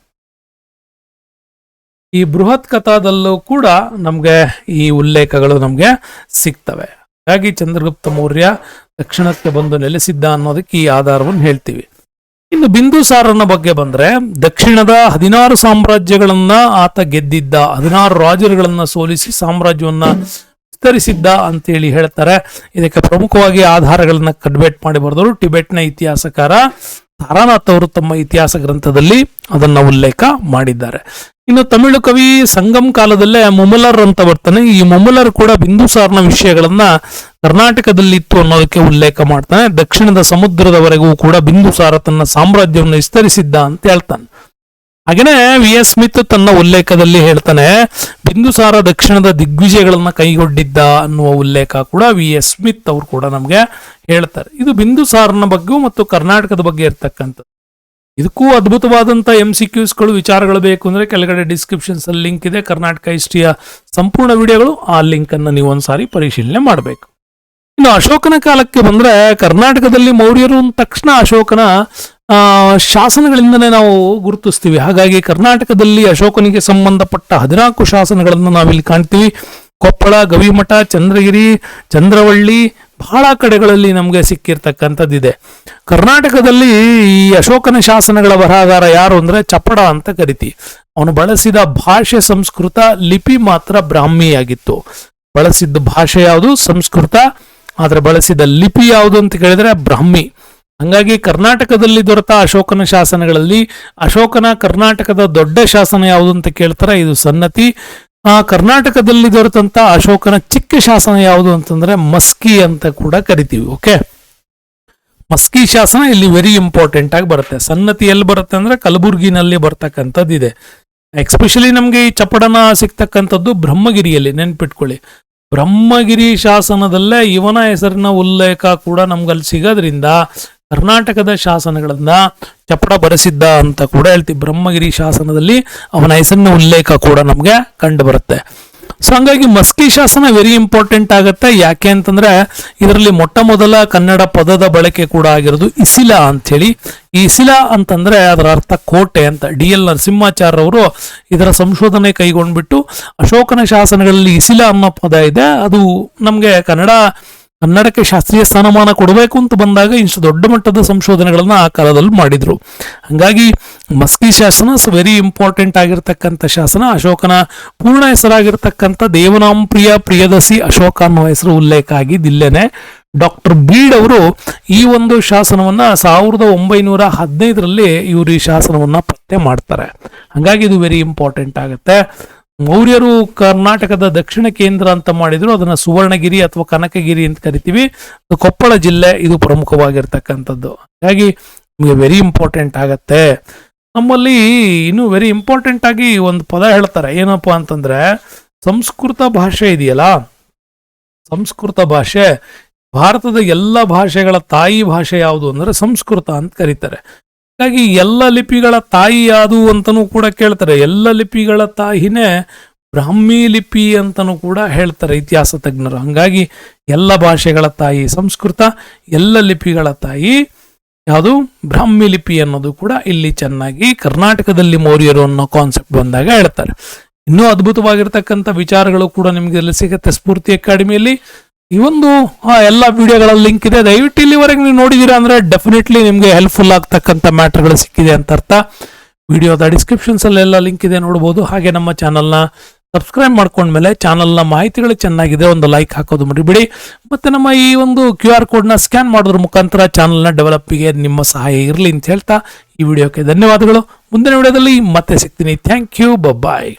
ಈ ಬೃಹತ್ ಕಥಾದಲ್ಲೂ ಕೂಡ ನಮಗೆ ಈ ಉಲ್ಲೇಖಗಳು ನಮಗೆ ಸಿಗ್ತವೆ. ಹಾಗಾಗಿ ಚಂದ್ರಗುಪ್ತ ಮೌರ್ಯ ದಕ್ಷಿಣಕ್ಕೆ ಬಂದು ನೆಲೆಸಿದ್ದ ಅನ್ನೋದಕ್ಕೆ ಈ ಆಧಾರವನ್ನು ಹೇಳ್ತೀವಿ. ಇನ್ನು ಬಿಂದುಸಾರನ ಬಗ್ಗೆ ಬಂದ್ರೆ ದಕ್ಷಿಣದ ಹದಿನಾರು ಸಾಮ್ರಾಜ್ಯಗಳನ್ನ ಆತ ಗೆದ್ದಿದ್ದ, ಹದಿನಾರು ರಾಜರುಗಳನ್ನ ಸೋಲಿಸಿ ಸಾಮ್ರಾಜ್ಯವನ್ನ ವಿಸ್ತರಿಸಿದ್ದ ಅಂತೇಳಿ ಹೇಳ್ತಾರೆ. ಇದಕ್ಕೆ ಪ್ರಮುಖವಾಗಿ ಆಧಾರಗಳನ್ನ ಕಡ್ಬೇಟ್ ಮಾಡಿ ಬರೆದರು ಟಿಬೆಟ್ನ ಇತಿಹಾಸಕಾರ ತಾರಾನಾಥ್ ಅವರು ತಮ್ಮ ಇತಿಹಾಸ ಗ್ರಂಥದಲ್ಲಿ ಅದನ್ನ ಉಲ್ಲೇಖ ಮಾಡಿದ್ದಾರೆ. ಇನ್ನು ತಮಿಳು ಕವಿ ಸಂಗಮ್ ಕಾಲದಲ್ಲೇ ಮೊಮಲರ್ ಅಂತ ಬರ್ತಾನೆ. ಈ ಮೊಮಲರ್ ಕೂಡ ಬಿಂದುಸಾರನ ವಿಷಯಗಳನ್ನ ಕರ್ನಾಟಕದಲ್ಲಿ ಇತ್ತು ಅನ್ನೋದಕ್ಕೆ ಉಲ್ಲೇಖ ಮಾಡ್ತಾನೆ. ದಕ್ಷಿಣದ ಸಮುದ್ರದವರೆಗೂ ಕೂಡ ಬಿಂದುಸಾರ ತನ್ನ ಸಾಮ್ರಾಜ್ಯವನ್ನು ವಿಸ್ತರಿಸಿದ್ದ ಅಂತ ಹೇಳ್ತಾನೆ. ಹಾಗೇನೆ ವಿ ಎಸ್ ಸ್ಮಿತ್ ತನ್ನ ಉಲ್ಲೇಖದಲ್ಲಿ ಹೇಳ್ತಾನೆ ಬಿಂದುಸಾರ ದಕ್ಷಿಣದ ದಿಗ್ವಿಜಯಗಳನ್ನ ಕೈಗೊಂಡಿದ್ದ ಅನ್ನುವ ಉಲ್ಲೇಖ ಕೂಡ ವಿ ಎಸ್ ಸ್ಮಿತ್ ಅವರು ಕೂಡ ನಮಗೆ ಹೇಳ್ತಾರೆ. ಇದು ಬಿಂದುಸಾರನ ಬಗ್ಗೆ ಮತ್ತು ಕರ್ನಾಟಕದ ಬಗ್ಗೆ ಇರ್ತಕ್ಕಂಥದ್ದು. ಇದಕ್ಕೂ ಅದ್ಭುತವಾದಂಥ ಎಂ ಸಿ ಕ್ಯೂಸ್ಗಳು ವಿಚಾರಗಳು ಬೇಕು ಅಂದರೆ ಕೆಳಗಡೆ ಡಿಸ್ಕ್ರಿಪ್ಷನ್ಸಲ್ಲಿ ಲಿಂಕ್ ಇದೆ. ಕರ್ನಾಟಕ ಹಿಸ್ಟ್ರಿಯ ಸಂಪೂರ್ಣ ವಿಡಿಯೋಗಳು, ಆ ಲಿಂಕನ್ನು ನೀವು ಒಂದ್ಸಾರಿ ಪರಿಶೀಲನೆ ಮಾಡಬೇಕು. ಇನ್ನು ಅಶೋಕನ ಕಾಲಕ್ಕೆ ಬಂದರೆ ಕರ್ನಾಟಕದಲ್ಲಿ ಮೌರ್ಯರು ಅಂದ ತಕ್ಷಣ ಅಶೋಕನ ಶಾಸನಗಳಿಂದನೇ ನಾವು ಗುರುತಿಸ್ತೀವಿ. ಹಾಗಾಗಿ ಕರ್ನಾಟಕದಲ್ಲಿ ಅಶೋಕನಿಗೆ ಸಂಬಂಧಪಟ್ಟ ಹದಿನಾಲ್ಕು ಶಾಸನಗಳನ್ನು ನಾವಿಲ್ಲಿ ಕಾಣ್ತೀವಿ. ಕೊಪ್ಪಳ, ಗವಿಮಠ, ಚಂದ್ರಗಿರಿ, ಚಂದ್ರವಳ್ಳಿ ಬಹಳ ಕಡೆಗಳಲ್ಲಿ ನಮಗೆ ಸಿಕ್ಕಿರ್ತಕ್ಕಂಥದ್ದಿದೆ. ಕರ್ನಾಟಕದಲ್ಲಿ ಈ ಅಶೋಕನ ಶಾಸನಗಳ ಬರಹಗಾರ ಯಾರು ಅಂದರೆ ಚಪ್ಪಡ ಅಂತ ಕರಿತೀವಿ. ಅವನು ಬಳಸಿದ ಭಾಷೆ ಸಂಸ್ಕೃತ ಲಿಪಿ ಮಾತ್ರ ಬ್ರಾಹ್ಮಿಯಾಗಿತ್ತು. ಬಳಸಿದ್ದ ಭಾಷೆ ಯಾವುದು? ಸಂಸ್ಕೃತ. ಆದರೆ ಬಳಸಿದ ಲಿಪಿ ಯಾವುದು ಅಂತ ಕೇಳಿದ್ರೆ ಬ್ರಾಹ್ಮಿ. ಹಂಗಾಗಿ ಕರ್ನಾಟಕದಲ್ಲಿ ದೊರೆತ ಅಶೋಕನ ಶಾಸನಗಳಲ್ಲಿ ಅಶೋಕನ ಕರ್ನಾಟಕದ ದೊಡ್ಡ ಶಾಸನ ಯಾವುದು ಅಂತ ಕೇಳ್ತಾರೆ, ಇದು ಸನ್ನತಿ. ಆ ಕರ್ನಾಟಕದಲ್ಲಿ ದೊರೆತಂತ ಅಶೋಕನ ಚಿಕ್ಕ ಶಾಸನ ಯಾವುದು ಅಂತಂದ್ರೆ ಮಸ್ಕಿ ಅಂತ ಕೂಡ ಕರಿತೀವಿ, ಓಕೆ? ಮಸ್ಕಿ ಶಾಸನ ಇಲ್ಲಿ ವೆರಿ ಇಂಪಾರ್ಟೆಂಟ್ ಆಗಿ ಬರುತ್ತೆ. ಸನ್ನತಿ ಎಲ್ಲಿ ಬರುತ್ತೆ ಅಂದ್ರೆ ಕಲಬುರ್ಗಿನಲ್ಲಿ ಬರ್ತಕ್ಕಂಥದ್ದು ಇದೆ. ಎಕ್ಸ್ಪೆಷಲಿ ನಮಗೆ ಈ ಚಪ್ಪಡನ ಸಿಗ್ತಕ್ಕಂಥದ್ದು ಬ್ರಹ್ಮಗಿರಿಯಲ್ಲಿ, ನೆನ್ಪಿಟ್ಕೊಳ್ಳಿ. ಬ್ರಹ್ಮಗಿರಿ ಶಾಸನದಲ್ಲೇ ಇವನ ಹೆಸರಿನ ಉಲ್ಲೇಖ ಕೂಡ ನಮ್ಗಲ್ಲಿ ಸಿಗೋದ್ರಿಂದ ಕರ್ನಾಟಕದ ಶಾಸನಗಳನ್ನ ಚಪ್ಪಡ ಬರೆಸಿದ್ದ ಅಂತ ಕೂಡ ಹೇಳ್ತೀವಿ. ಬ್ರಹ್ಮಗಿರಿ ಶಾಸನದಲ್ಲಿ ಅವನ ಹೆಸರಿನ ಉಲ್ಲೇಖ ಕೂಡ ನಮಗೆ ಕಂಡು ಬರುತ್ತೆ ಸೊ ಹಂಗಾಗಿ ಮಸ್ಕಿ ಶಾಸನ ವೆರಿ ಇಂಪಾರ್ಟೆಂಟ್ ಆಗುತ್ತೆ. ಯಾಕೆ ಅಂತಂದ್ರೆ ಇದರಲ್ಲಿ ಮೊಟ್ಟ ಮೊದಲ ಕನ್ನಡ ಪದದ ಬಳಕೆ ಕೂಡ ಆಗಿರೋದು ಇಸಿಲ ಅಂಥೇಳಿ. ಈ ಇಸಿಲ ಅಂತಂದ್ರೆ ಅದರ ಅರ್ಥ ಕೋಟೆ ಅಂತ ಡಿ ಎಲ್ ನರಸಿಂಹಾಚಾರ್ಯ ಅವರು ಇದರ ಸಂಶೋಧನೆ ಕೈಗೊಂಡ್ಬಿಟ್ಟು ಅಶೋಕನ ಶಾಸನಗಳಲ್ಲಿ ಇಸಿಲ ಅನ್ನೋ ಪದ ಇದೆ. ಅದು ನಮಗೆ ಕನ್ನಡ ಕನ್ನಡಕ್ಕೆ ಶಾಸ್ತ್ರೀಯ ಸ್ಥಾನಮಾನ ಕೊಡಬೇಕು ಅಂತ ಬಂದಾಗ ಇಷ್ಟು ದೊಡ್ಡ ಮಟ್ಟದ ಸಂಶೋಧನೆಗಳನ್ನ ಆ ಕಾಲದಲ್ಲಿ ಮಾಡಿದ್ರು. ಹಂಗಾಗಿ ಮಸ್ಕಿ ಶಾಸನ ವೆರಿ ಇಂಪಾರ್ಟೆಂಟ್ ಆಗಿರ್ತಕ್ಕಂಥ ಶಾಸನ. ಅಶೋಕನ ಪೂರ್ಣ ಹೆಸರಾಗಿರ್ತಕ್ಕಂಥ ದೇವನಾಂಪ್ರಿಯ ಪ್ರಿಯದಸಿ ಅಶೋಕ ಅನ್ನೋ ಹೆಸರು ಉಲ್ಲೇಖ ಆಗಿದ್ದಿಲ್ಲೇನೆ. ಡಾಕ್ಟರ್ ಬೀಡ್ ಅವರು ಈ ಒಂದು ಶಾಸನವನ್ನ ಸಾವಿರದ ಒಂಬೈನೂರ ಹದಿನೈದರಲ್ಲಿ ಇವರು ಈ ಶಾಸನವನ್ನ ಪತ್ತೆ ಮಾಡ್ತಾರೆ. ಹಂಗಾಗಿ ಇದು ವೆರಿ ಇಂಪಾರ್ಟೆಂಟ್ ಆಗುತ್ತೆ. ಮೌರ್ಯರು ಕರ್ನಾಟಕದ ದಕ್ಷಿಣ ಕೇಂದ್ರ ಅಂತ ಮಾಡಿದ್ರು. ಅದನ್ನ ಸುವರ್ಣಗಿರಿ ಅಥವಾ ಕನಕಗಿರಿ ಅಂತ ಕರಿತೀವಿ. ಕೊಪ್ಪಳ ಜಿಲ್ಲೆ, ಇದು ಪ್ರಮುಖವಾಗಿರ್ತಕ್ಕಂಥದ್ದು. ಹಾಗಾಗಿ ನಿಮಗೆ ವೆರಿ ಇಂಪಾರ್ಟೆಂಟ್ ಆಗತ್ತೆ. ನಮ್ಮಲ್ಲಿ ಇನ್ನು ವೆರಿ ಇಂಪಾರ್ಟೆಂಟ್ ಆಗಿ ಒಂದು ಪದ ಹೇಳ್ತಾರೆ. ಏನಪ್ಪಾ ಅಂತಂದ್ರೆ, ಸಂಸ್ಕೃತ ಭಾಷೆ ಇದೆಯಲ್ಲ? ಸಂಸ್ಕೃತ ಭಾಷೆ, ಭಾರತದ ಎಲ್ಲ ಭಾಷೆಗಳ ತಾಯಿ ಭಾಷೆ ಯಾವುದು ಅಂದ್ರೆ ಸಂಸ್ಕೃತ ಅಂತ ಕರೀತಾರೆ. ಹಾಗಾಗಿ ಎಲ್ಲ ಲಿಪಿಗಳ ತಾಯಿ ಯಾವುದು ಅಂತನೂ ಕೂಡ ಕೇಳ್ತಾರೆ. ಎಲ್ಲ ಲಿಪಿಗಳ ತಾಯಿನೇ ಬ್ರಾಹ್ಮಿ ಲಿಪಿ ಅಂತನೂ ಕೂಡ ಹೇಳ್ತಾರೆ ಇತಿಹಾಸ ತಜ್ಞರು. ಹಂಗಾಗಿ ಎಲ್ಲ ಭಾಷೆಗಳ ತಾಯಿ ಸಂಸ್ಕೃತ, ಎಲ್ಲ ಲಿಪಿಗಳ ತಾಯಿ ಯಾವುದು ಬ್ರಾಹ್ಮಿ ಲಿಪಿ ಅನ್ನೋದು ಕೂಡ ಇಲ್ಲಿ ಚೆನ್ನಾಗಿ ಕರ್ನಾಟಕದಲ್ಲಿ ಮೌರ್ಯರು ಅನ್ನೋ ಕಾನ್ಸೆಪ್ಟ್ ಬಂದಾಗ ಹೇಳ್ತಾರೆ. ಇನ್ನೂ ಅದ್ಭುತವಾಗಿರ್ತಕ್ಕಂಥ ವಿಚಾರಗಳು ಕೂಡ ನಿಮಗೆ ಇಲ್ಲಿ ಸಿಗುತ್ತೆ. ಸ್ಫೂರ್ತಿ ಅಕಾಡೆಮಿಯಲ್ಲಿ ಈ ಒಂದು ಎಲ್ಲ ವಿಡಿಯೋಗಳ ಲಿಂಕ್ ಇದೆ. ದಯವಿಟ್ಟು ಇಲ್ಲಿವರೆಗೆ ನೀವು ನೋಡಿದೀರಾ ಅಂದರೆ ಡೆಫಿನೆಟ್ಲಿ ನಿಮಗೆ ಹೆಲ್ಪ್ಫುಲ್ ಆಗ್ತಕ್ಕಂಥ ಮ್ಯಾಟ್ರ್ಗಳು ಸಿಕ್ಕಿದೆ ಅಂತ ಅರ್ಥ. ವಿಡಿಯೋದ ಡಿಸ್ಕ್ರಿಪ್ಷನ್ಸ್ ಅಲ್ಲೆಲ್ಲ ಲಿಂಕ್ ಇದೆ, ನೋಡ್ಬೋದು. ಹಾಗೆ ನಮ್ಮ ಚಾನಲ್ನ ಸಬ್ಸ್ಕ್ರೈಬ್ ಮಾಡ್ಕೊಂಡ್ಮೇಲೆ ಚಾನಲ್ನ ಮಾಹಿತಿಗಳು ಚೆನ್ನಾಗಿದೆ, ಒಂದು ಲೈಕ್ ಹಾಕೋದು ಮರಿಬೇಡಿ. ಮತ್ತೆ ನಮ್ಮ ಈ ಒಂದು ಕ್ಯೂ ಆರ್ ಕೋಡ್ನ ಸ್ಕ್ಯಾನ್ ಮಾಡೋದ್ರ ಮುಖಾಂತರ ಚಾನಲ್ನ ಡೆವಲಪ್ಗೆ ನಿಮ್ಮ ಸಹಾಯ ಇರಲಿ ಅಂತ ಹೇಳ್ತಾ ಈ ವಿಡಿಯೋಕ್ಕೆ ಧನ್ಯವಾದಗಳು. ಮುಂದಿನ ವಿಡಿಯೋದಲ್ಲಿ ಮತ್ತೆ ಸಿಗ್ತೀನಿ. Thank you bye